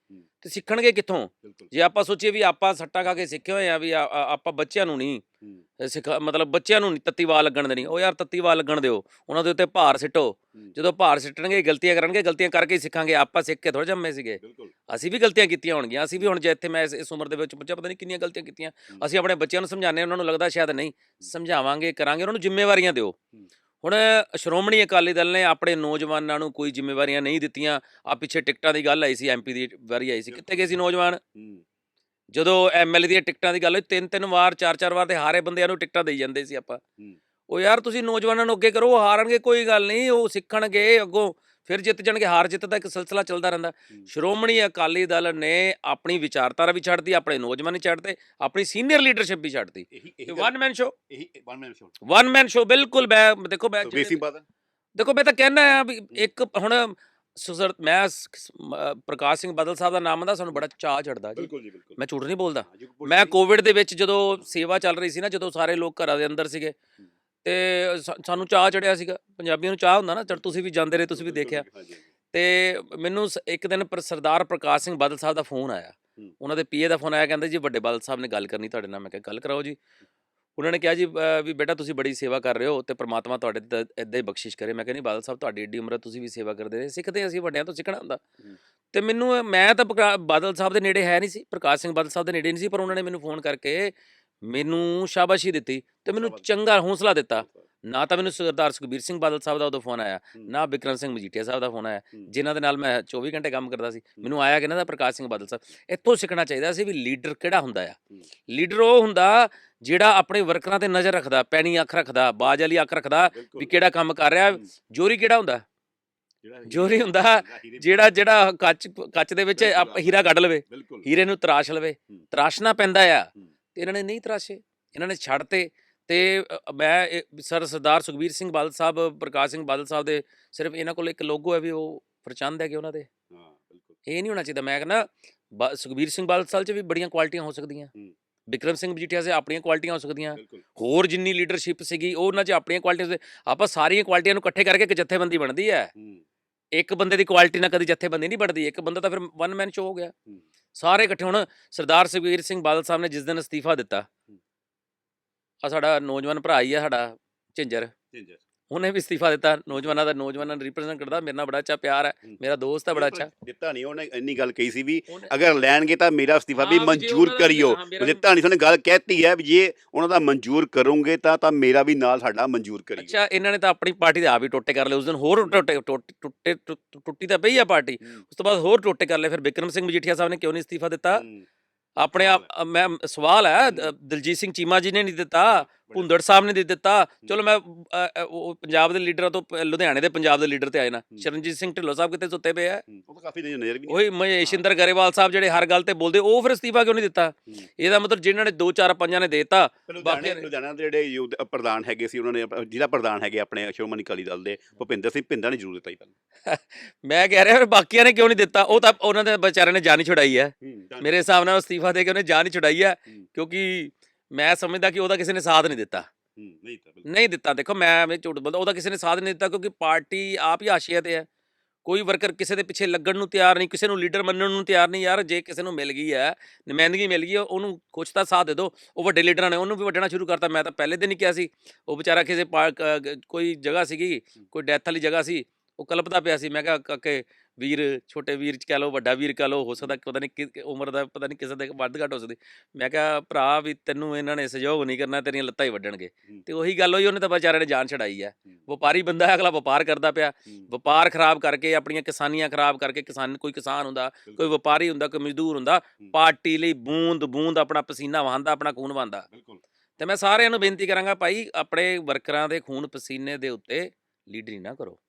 B: ਤੇ ਸਿੱਖਣਗੇ ਕਿੱਥੋਂ?
A: ਬਿਲਕੁਲ।
B: ਜੇ ਆਪਾਂ ਸੋਚੀਏ ਵੀ ਆਪਾਂ ਸੱਟਾ ਖਾ ਕੇ ਸਿੱਖੇ ਹੋਏ ਆ ਵੀ ਆ- ਆ- ਆਪਾਂ ਬੱਚਿਆਂ ਨੂੰ ਨਹੀਂ
A: ਹੂੰ,
B: ਸਿਖਾ ਮਤਲਬ ਬੱਚਿਆਂ ਨੂੰ ਨਹੀਂ ਤੱਤੀਵਾਲ ਲੱਗਣ ਦੇਣੀ ਉਹ ਯਾਰ ਤੱਤੀਵਾਲ ਲੱਗਣ ਦਿਓ। ਉਹਨਾਂ ਦੇ ਉੱਤੇ ਭਾਰ ਸਿੱਟੋ।
A: ਹੂੰ,
B: ਜਦੋਂ ਭਾਰ ਸਿੱਟਣਗੇ ਗਲਤੀਆਂ ਕਰਨਗੇ ਗਲਤੀਆਂ ਕਰਕੇ ਹੀ ਸਿੱਖਾਂਗੇ। ਆਪਾਂ ਸਿੱਖ ਕੇ ਥੋੜਾ ਜੰਮੇ ਸੀਗੇ।
A: ਬਿਲਕੁਲ।
B: ਅਸੀਂ ਵੀ ਗਲਤੀਆਂ ਕੀਤੀਆਂ ਹੋਣਗੀਆਂ। ਅਸੀਂ ਵੀ ਹੁਣ ਜੇ ਇੱਥੇ ਮੈਂ ਇਸ- ਇਸ ਉਮਰ ਦੇ ਵਿੱਚ ਪੁੱਛਿਆ ਪਤਾ ਨਹੀਂ ਕਿੰਨੀਆਂ ਗਲਤੀਆਂ ਕੀਤੀਆਂ।
A: ਹੂੰ।
B: ਅਸੀਂ ਆਪਣੇ ਬੱਚਿਆਂ ਨੂੰ ਸਮਝਾਉਂਦੇ ਹਾਂ ਉਹਨਾਂ ਨੂੰ ਲੱਗਦਾ ਸ਼ਾਇਦ ਨਹੀਂ। ਸਮਝਾਵਾਂਗੇ ਕਰਾਂਗੇ ਉਹਨਾਂ ਨੂੰ ਜ਼ਿੰਮੇਵਾਰੀਆਂ ਦਿਓ।
A: ਹੂੰ।
B: ਹੁਣ ਸ਼੍ਰੋਮਣੀ ਅਕਾਲੀ ਦਲ ਨੇ ਆਪਣੇ ਨੌਜਵਾਨਾਂ ਨੂੰ ਕੋਈ ਜ਼ਿੰਮੇਵਾਰੀਆਂ ਨਹੀਂ ਦਿੱਤੀਆਂ। ਆ ਪਿੱਛੇ ਟਿਕਟਾਂ ਦੀ ਗੱਲ ਆਈ ਸੀ ਐਮਪੀ ਦੀ ਵਾਰੀ ਆਈ ਸੀ। ਕਿੱਥੇ ਗਏ ਸੀ ਨੌਜਵਾਨ? ਜਦੋਂ ਐਮਐਲਏ ਦੀਆਂ ਟਿਕਟਾਂ ਦੀ ਗੱਲ ਹੋਈ ਤਿੰਨ ਤਿੰਨ ਵਾਰ ਚਾਰ ਚਾਰ ਵਾਰ ਤੇ ਹਾਰੇ ਬੰਦਿਆਂ ਨੂੰ ਟਿਕਟਾਂ ਦੇਈ ਜਾਂਦੇ ਸੀ ਆਪਾਂ। ਉਹ ਯਾਰ ਤੁਸੀਂ ਨੌਜਵਾਨਾਂ ਨੂੰ ਅੱਗੇ ਕਰੋ ਉਹ ਹਾਰਨਗੇ ਕੋਈ ਗੱਲ ਨਹੀਂ ਉਹ ਸਿੱਖਣਗੇ ਅੱਗੋਂ ਫਿਰ ਜਿੱਤ ਜਾਣਗੇ ਹਾਰ ਜਿੱਤ ਦਾ ਇੱਕ ਸਿਲਸਿਲਾ ਚੱਲਦਾ ਰਹਿੰਦਾ। ਸ਼੍ਰੋਮਣੀ ਅਕਾਲੀ ਦਲ ਨੇ ਆਪਣੀ ਵਿਚਾਰਧਾਰਾ ਵੀ ਛੱਡਤੀ ਆਪਣੇ ਨੌਜਵਾਨ ਵੀ ਛੱਡਤੇ ਆਪਣੀ ਸੀਨੀਅਰ ਲੀਡਰਸ਼ਿਪ ਵੀ
A: ਇਹੀ ਇਹੀ
B: ਵਨ ਮੈਨ ਸ਼ੋ
A: ਇਹੀ one man show
B: one man show ਬਿਲਕੁਲ ਮੈਂ ਦੇਖੋ ਮੈਂ ਦੇਖੋ ਮੈਂ ਤਾਂ ਕਹਿਣਾ ਆ ਵੀ ਇੱਕ ਹੁਣ ਸੁਸਰ ਮੈਂ ਸ- ਸ- ਪ੍ਰਕਾਸ਼ ਸਿੰਘ ਬਾਦਲ ਸਾਹਿਬ ਦਾ ਨਾਮ ਦਾ ਸਾਨੂੰ ਬੜਾ ਚਾਹ ਚੜਦਾ ਜੀ।
A: ਬਿਲਕੁਲ ਜੀ ਬਿਲਕੁਲ।
B: ਮੈਂ ਝੂਠ ਨਹੀਂ ਬੋਲਦਾ। ਮੈਂ ਕੋਵਿਡ ਦੇ ਵਿੱਚ ਜਦੋਂ ਸੇਵਾ ਚੱਲ ਰਹੀ ਸੀ ਨਾ ਜਦੋਂ ਸਾਰੇ ਲੋਕ ਘਰਾਂ ਦੇ ਅੰਦਰ ਸੀਗੇ ਤੇ ਸਾ- ਸਾਨੂੰ ਚਾਹ ਚੜਿਆ ਸੀਗਾ। ਪੰਜਾਬੀਆਂ ਨੂੰ ਚਾਹ ਹੁੰਦਾ ਨਾ ਚੜ ਤੁਸੀਂ ਵੀ ਜਾਂਦੇ ਰਹੇ ਤੁਸੀਂ ਵੀ ਦੇਖਿਆ। ਤੇ ਮੈਨੂੰ ਸ- ਇੱਕ ਦਿਨ ਪਰ ਸਰਦਾਰ ਪ੍ਰਕਾਸ਼ ਸਿੰਘ ਬਾਦਲ ਸਾਹਿਬ ਦਾ ਫੋਨ ਆਇਆ।
A: ਹੂੰ।
B: ਉਹਨਾਂ ਦੇ ਪੀਏ ਦਾ ਫੋਨ ਆਇਆ ਕਹਿੰਦੇ ਜੀ ਵੱਡੇ ਬਾਦਲ ਸਾਹਿਬ ਨੇ ਗੱਲ ਕਰਨੀ ਤੁਹਾਡੇ ਨਾਲ। ਮੈਂ ਕਿਹਾ ਗੱਲ ਕਰਾਓ ਜੀ। ਉਹਨਾਂ ਨੇ ਕਿਹਾ ਜੀ ਵੀ ਬੇਟਾ ਤੁਸੀਂ ਬੜੀ ਸੇਵਾ ਕਰ ਰਹੇ ਹੋ ਤੇ ਪ੍ਰਮਾਤਮਾ ਤੁਹਾਡੇ ਤੇ ਇਦਾਂ ਹੀ ਬਖਸ਼ਿਸ਼ ਕਰੇ। ਮੈਂ ਕਹਿੰਦੀ ਬਾਦਲ ਸਾਹਿਬ ਤੁਹਾਡੀ ਏਡੀ ਉਮਰ ਹੈ ਤੁਸੀਂ ਵੀ ਸੇਵਾ ਕਰਦੇ ਰਹੇ। ਸਿੱਖਦੇ ਅਸੀਂ ਵੱਡਿਆਂ ਤੋਂ ਸਿੱਖਣਾ ਹੁੰਦਾ।
A: ਹੂੰ।
B: ਤੇ ਮੈਨੂੰ ਇਹ- ਮੈਂ ਤਾਂ ਪ੍ਰਕਾ- ਬਾਦਲ ਸਾਹਿਬ ਦੇ ਨੇੜੇ ਹੈ ਨਹੀਂ ਸੀ ਪ੍ਰਕਾਸ਼ ਸਿੰਘ ਬਾਦਲ ਸਾਹਿਬ ਦੇ ਨੇੜੇ ਨਹੀਂ ਸੀ ਪਰ ਉਹਨਾਂ ਨੇ ਮੈਨੂੰ ਫੋਨ ਕਰਕੇ ਮੈਨੂੰ ਸ਼ਾਬਾਸ਼ੀ ਦਿੱਤੀ ਤੇ ਮੈਨੂੰ। ਚੰਗਾ ਹੌਸਲਾ ਦਿੱਤਾ ਨਾ ਤਾਂ ਮੈਨੂੰ ਸਰਦਾਰ ਸੁਖਬੀਰ ਸਿੰਘ ਬਾਦਲ ਸਾਹਿਬ ਦਾ ਉਦੋਂ ਫੋਨ ਆਇਆ। ਨਾ ਬਿਕਰਮ ਸਿੰਘ ਮਜੀਠੀਆ ਸਾਹਿਬ ਦਾ ਫੋਨ ਆਇਆ। ਜਿਨ੍ਹਾਂ ਦੇ ਨਾਲ ਮੈਂ 24 ਘੰਟੇ ਕੰਮ ਕਰਦਾ ਸੀ ਮੈਨੂੰ ਆਇਆ ਕਿ ਨਾ ਦਾ ਪ੍ਰਕਾਸ਼ ਸਿੰਘ ਬਾਦਲ ਸਾਹਿਬ ਇੱਥੋਂ ਸਿੱਖਣਾ ਚਾਹੀਦਾ ਸੀ ਵੀ ਲੀਡਰ ਕਿਹੜਾ ਹੁੰਦਾ ਆ। ਲੀਡਰ ਉਹ ਹੁੰਦਾ ਜਿਹੜਾ ਆਪਣੇ ਵਰਕਰਾਂ ਤੇ ਨਜ਼ਰ ਰੱਖਦਾ ਪੈਣੀ ਅੱਖ ਰੱਖਦਾ ਬਾਜ ਵਾਲੀ ਅੱਖ ਰੱਖਦਾ। ਵੀ ਕਿਹੜਾ ਕੰਮ ਕਰ ਰਿਹਾ। ਜੋਰੀ ਕਿਹੜਾ ਹੁੰਦਾ ਜੋਰੀ ਹੁੰਦਾ ਜਿਹੜਾ ਜਿਹੜਾ ਕੱਚ ਕੱਚ ਦੇ ਵਿੱਚ। ਹੀਰਾ ਕੱਢ ਲਵੇ ਹੀਰੇ ਨੂੰ ਤਰਾਸ਼ ਲਵੇ। ਤਰਾਸ਼ਣਾ ਪੈਂਦਾ ਆ। ਤੇ ਇਹਨਾਂ ਨੇ ਨਹੀਂ ਤਰਾਸ਼ੇ ਇਹਨਾਂ ਨੇ ਛੱਡਤੇ ਤੇ ਮੈਂ ਸਰ ਸਰਦਾਰ ਸੁਖਬੀਰ ਸਿੰਘ ਬਾਦਲ ਸਾਹਿਬ ਪ੍ਰਕਾਸ਼ ਸਿੰਘ ਬਾਦਲ ਸਾਹਿਬ ਦੇ ਸਿਰਫ ਇਹਨਾਂ ਕੋਲ ਇੱਕ ਲੋਗੋ ਹੈ ਵੀ ਉਹ ਪ੍ਰਚੰਡ ਹੈਗੇ ਉਹਨਾਂ ਦੇ।
A: ਹਾਂ ਬਿਲਕੁਲ।
B: ਇਹ ਨਹੀਂ ਹੋਣਾ ਚਾਹੀਦਾ ਮੈਂ ਕਹਿੰਦਾ ਸੁਖਬੀਰ ਸਿੰਘ ਬਾਦਲ ਸਾਹਿਬ 'ਚ ਵੀ ਬੜੀਆਂ ਕੁਆਲਿਟੀਆਂ ਹੋ ਸਕਦੀਆਂ।
A: ਹੂੰ।
B: ਵਿਕਰਮ ਸਿੰਘ ਮਜੀਠੀਆ 'ਚ ਆਪਣੀਆਂ ਕੁਆਲਿਟੀਆਂ ਹੋ ਸਕਦੀਆਂ। ਹੋਰ ਜਿੰਨੀ ਲੀਡਰਸ਼ਿਪ ਸੀਗੀ ਉਹ ਉਹਨਾਂ 'ਚ ਆਪਣੀਆਂ ਕੁਆਲਿਟੀਆਂ ਆਪਾਂ ਸਾਰੀਆਂ ਕੁਆਲਿਟੀਆਂ ਨੂੰ ਇਕੱਠੇ ਕਰਕੇ ਇੱਕ ਜਥੇਬੰਦੀ ਬਣਦੀ ਹੈ।
A: ਹੂੰ।
B: ਇੱਕ ਬੰਦੇ ਦੀ ਕੁਆਲਿਟੀ ਨਾਲ ਕਦੀ ਜਥੇਬੰਦੀ ਨਹੀਂ ਬਣਦੀ ਇੱਕ ਬੰਦਾ ਤਾਂ ਫਿਰ ਵਨ ਮੈਨ ਸ਼ੋ ਹੋ ਗਿਆ।
A: ਹੂੰ।
B: ਸਾਰੇ ਇਕੱਠੇ ਹੁਣ ਸਰਦਾਰ ਸੁਖਬੀਰ ਸਿੰਘ ਬਾਦਲ ਸਾਹਿਬ ਨੇ ਜਿਸ ਦਿਨ ਅਸਤੀਫਾ ਦਿੱਤਾ ਆ ਸਾਡਾ ਨੌਜਵਾਨ ਭਰਾ ਹੀ ਆ ਸਾਡਾ ਝਿੰਜਰ।
A: ਝਿੰਜਰ।
B: ਉਹਨੇ ਵੀ ਅਸਤੀਫਾ ਦਿੱਤਾ ਨੌਜਵਾਨਾਂ ਦਾ ਨੌਜਵਾਨਾਂ ਨੂੰ ਰਿਪਰੈਜ਼ੈਂਟ ਕਰਦਾ ਮੇਰੇ ਨਾਲ ਬੜਾ ਅੱਛਾ ਪਿਆਰ ਹੈ। ਮੇਰਾ ਦੋਸਤ ਹੈ ਬੜਾ ਅੱਛਾ।
A: ਦਿੱਤਾ ਨਹੀਂ ਉਹਨੇ ਇੰਨੀ ਗੱਲ ਕਹੀ ਸੀ ਵੀ ਅਗਰ ਲੈਣਗੇ ਤਾਂ ਮੇਰਾ ਅਸਤੀਫਾ ਵੀ ਮਨਜ਼ੂਰ ਕਰਿਓ। ਦਿੱਤਾ ਨਹੀਂ ਉਹਨੇ ਗੱਲ ਕਹਿਤੀ ਹੈ ਵੀ ਜੇ ਉਹਨਾਂ ਦਾ ਮਨਜ਼ੂਰ ਕਰੋਗੇ ਤਾਂ ਤਾਂ ਮੇਰਾ ਵੀ ਨਾਲ ਸਾਡਾ ਮਨਜ਼ੂਰ ਕਰਿਓ
B: ਅੱਛਾ ਇਹਨਾਂ ਨੇ ਤਾਂ ਆਪਣੀ ਪਾਰਟੀ ਦੇ ਆਪ ਹੀ ਟੋਟੇ ਕਰ ਲਏ ਉਸ ਦਿਨ ਹੋਰ ਟੋਟੇ ਟੁੱਟ- ਟੁੱਟੇ ਤਾਂ ਪਈ ਆ ਪਾਰਟੀ ਉਸ ਤੋਂ ਬਾਅਦ ਹੋਰ ਟੋਟੇ ਕਰ ਲਏ ਫਿਰ ਬਿਕਰਮ ਸਿੰਘ ਮਜੀਠੀਆ ਸਾਹਿਬ ਨੇ ਕਿਉਂ ਨਹੀਂ ਅਸਤੀਫਾ ਦਿੱਤਾ? ਆਪਣੇ ਆਪ ਮੈਂ ਸਵਾਲ ਹੈ ਦਲਜੀਤ ਸਿੰਘ ਚੀਮਾ ਜੀ ਨੇ ਨਹੀਂ ਦਿੱਤਾ ਭੁੰਦੜ ਸਾਹਿਬ ਨੇ ਨਹੀਂ ਦਿੱਤਾ। ਚਲੋ ਮੈਂ ਉਹ ਪੰਜਾਬ ਦੇ ਲੀਡਰਾਂ ਤੋਂ ਲੁਧਿਆਣੇ ਦੇ ਪੰਜਾਬ ਦੇ ਲੀਡਰ ਤੇ ਆਏ ਨਾ। ਸ਼ਰਨਜੀਤ ਸਿੰਘ ਢਿੱਲੋਂ ਸਾਹਿਬ ਕਿਤੇ ਸੁੱਤੇ ਪਏ ਆ?
A: ਉਹ ਤਾਂ ਕਾਫੀ ਨਜ਼ਰ ਵੀ ਨਹੀਂ
B: ਉਹੀ ਮਹੇਸ਼ਿੰਦਰ ਗਰੇਵਾਲ ਸਾਹਿਬ ਜਿਹੜੇ ਹਰ ਗੱਲ ਤੇ ਬੋਲਦੇ ਉਹ ਫਿਰ ਅਸਤੀਫਾ ਕਿਉਂ ਨਹੀਂ ਦਿੱਤਾ। ਇਹਦਾ ਮਤਲਬ ਜਿਨ੍ਹਾਂ ਨੇ ਦੋ ਚਾਰ ਪੰਜਾਂ ਨੇ ਦੇਤਾ ਬਾਕੀ-
A: ਲੁਧਿਆਣਾ ਦੇ ਜਿਹੜੇ ਪ੍ਰਧਾਨ ਹੈਗੇ ਸੀ ਉਹਨਾਂ ਨੇ ਜ਼ਿਲ੍ਹਾ ਪ੍ਰਧਾਨ ਹੈਗੇ ਆਪਣੇ ਸ਼੍ਰੋਮਣੀ ਅਕਾਲੀ ਦਲ ਦੇ ਭੁਪਿੰਦਰ ਸਿੰਘ ਭਿੰਦਾ ਨੇ ਜ਼ਰੂਰ ਦਿੱਤਾ ਹੀ ਪਹਿਲਾਂ।
B: ਮੈਂ ਕਹਿ ਰਿਹਾ ਫਿਰ ਬਾਕੀਆਂ ਨੇ ਕਿਉਂ ਨਹੀਂ ਦਿੱਤਾ? ਉਹ ਤਾਂ ਉਹਨਾਂ ਦੇ ਵਿਚਾਰਿਆਂ ਨੇ ਜਾਨ ਹੀ ਛੁਡਾਈ ਹੈ। ਮੇਰੇ ਹਿਸਾਬ ਨਾਲ ਅਸਤੀਫਾ ਦੇ ਕੇ ਉਹਨੇ ਜਾਨ ਹੀ ਛੁਡਾਈ ਹੂੰ। ਕਿਉਂਕਿ ਮੈਂ ਸਮਝਦਾ ਕਿ ਉਹਦਾ ਕਿਸੇ ਨੇ ਸਾਥ ਨਹੀਂ ਦਿੱਤਾ।
A: ਨਹੀਂ ਤਾਂ ਬਿਲਕੁਲ।
B: ਨਹੀਂ ਦਿੱਤਾ। ਦੇਖੋ ਮੈਂ ਮੈਂ ਝੂਠ ਬੋਲਦਾ ਉਹਦਾ ਕਿਸੇ ਨੇ ਸਾਥ ਨਹੀਂ ਦਿੱਤਾ ਕਿਉਂਕਿ ਪਾਰਟੀ ਆਪ ਹੀ ਆਸ਼ੀਆ ਤੇ ਹੈ। ਕੋਈ ਵਰਕਰ ਕਿਸੇ ਦੇ ਪਿੱਛੇ ਲੱਗਣ ਨੂੰ ਤਿਆਰ ਨਹੀਂ ਕਿਸੇ ਨੂੰ ਲੀਡਰ ਮੰਨਣ ਨੂੰ ਤਿਆਰ ਨਹੀਂ ਯਾਰ ਜੇ ਕਿਸੇ ਨੂੰ ਮਿਲ ਗਈ ਹੈ ਨੁਮਾਇੰਦਗੀ ਮਿਲ ਗਈ ਹੈ, ਉਹਨੂੰ ਕੁਛ ਤਾਂ ਸਾਥ ਦੇ ਦਿਓ। ਉਹ ਵੱਡੇ ਲੀਡਰਾਂ ਨੇ ਉਹਨੂੰ ਵੀ ਵੱਢਣਾ ਸ਼ੁਰੂ ਕਰਤਾ। ਮੈਂ ਤਾਂ ਪਹਿਲੇ ਦਿਨ ਹੀ ਕਿਹਾ ਸੀ ਉਹ ਵਿਚਾਰਾ ਕਿਸੇ ਪਾ- ਕ- ਕ- ਕੋਈ ਜਗ੍ਹਾ ਸੀਗੀ ਕੋਈ ਡੈਥ ਵਾਲੀ ਜਗ੍ਹਾ ਸੀ ਉਹ ਕਲਪਦਾ ਪਿਆ ਸੀ। ਮੈਂ ਕਿਹਾ ਕਿ ਵੀਰ ਛੋਟੇ ਵੀਰ ਚ ਕਹਿ ਲਓ ਵੱਡਾ ਵੀਰ ਕਹਿ ਲਓ ਹੋ ਸਕਦਾ ਪਤਾ ਨਹੀਂ ਕਿ ਉਮਰ ਦਾ ਪਤਾ ਨਹੀਂ ਕਿਸੇ ਦਾ ਵੱਧ ਘੱਟ ਹੋ ਸਕਦੀ ਮੈਂ ਕਿਹਾ ਭਰਾ ਵੀ ਤੈਨੂੰ ਇਹਨਾਂ ਨੇ ਸਹਿਯੋਗ ਨਹੀਂ ਕਰਨਾ ਤੇਰੀਆਂ ਲੱਤਾਂ ਹੀ ਵੱਢਣਗੇ। ਤੇ ਉਹੀ ਗੱਲ ਹੋਈ ਉਹਨੇ ਤਾਂ ਵਿਚਾਰੇ ਨੇ ਜਾਨ ਛਡਾਈ ਹੂੰ। ਵਪਾਰੀ ਬੰਦਾ ਹੈ ਅਗਲਾ ਵਪਾਰ ਕਰਦਾ ਪਿਆ। ਵਪਾਰ ਖਰਾਬ ਕਰਕੇ ਆਪਣੀਆਂ ਕਿਸਾਨੀਆਂ ਖਰਾਬ ਕਰਕੇ ਕਿਸਾਨ ਕੋਈ ਕਿਸਾਨ ਹੁੰਦਾ ਕੋਈ ਵਪਾਰੀ ਹੁੰਦਾ ਕੋਈ ਮਜ਼ਦੂਰ ਹੁੰਦਾ। ਪਾਰਟੀ ਲਈ ਬੂੰਦ ਬੂੰਦ ਆਪਣਾ ਪਸੀਨਾ ਵਹਾਉਂਦਾ ਆਪਣਾ ਖੂਨ
A: ਬਿਲਕੁਲ
B: ਤੇ ਮੈਂ ਸਾਰਿਆਂ ਨੂੰ ਬੇਨਤੀ ਕਰਾਂਗਾ ਭਾਈ ਆਪਣੇ ਵਰਕਰਾਂ ਦੇ ਖੂਨ ਪਸੀਨੇ ਦੇ ਉੱਤੇ ਲੀਡਰੀ ਨਾ ਕਰੋ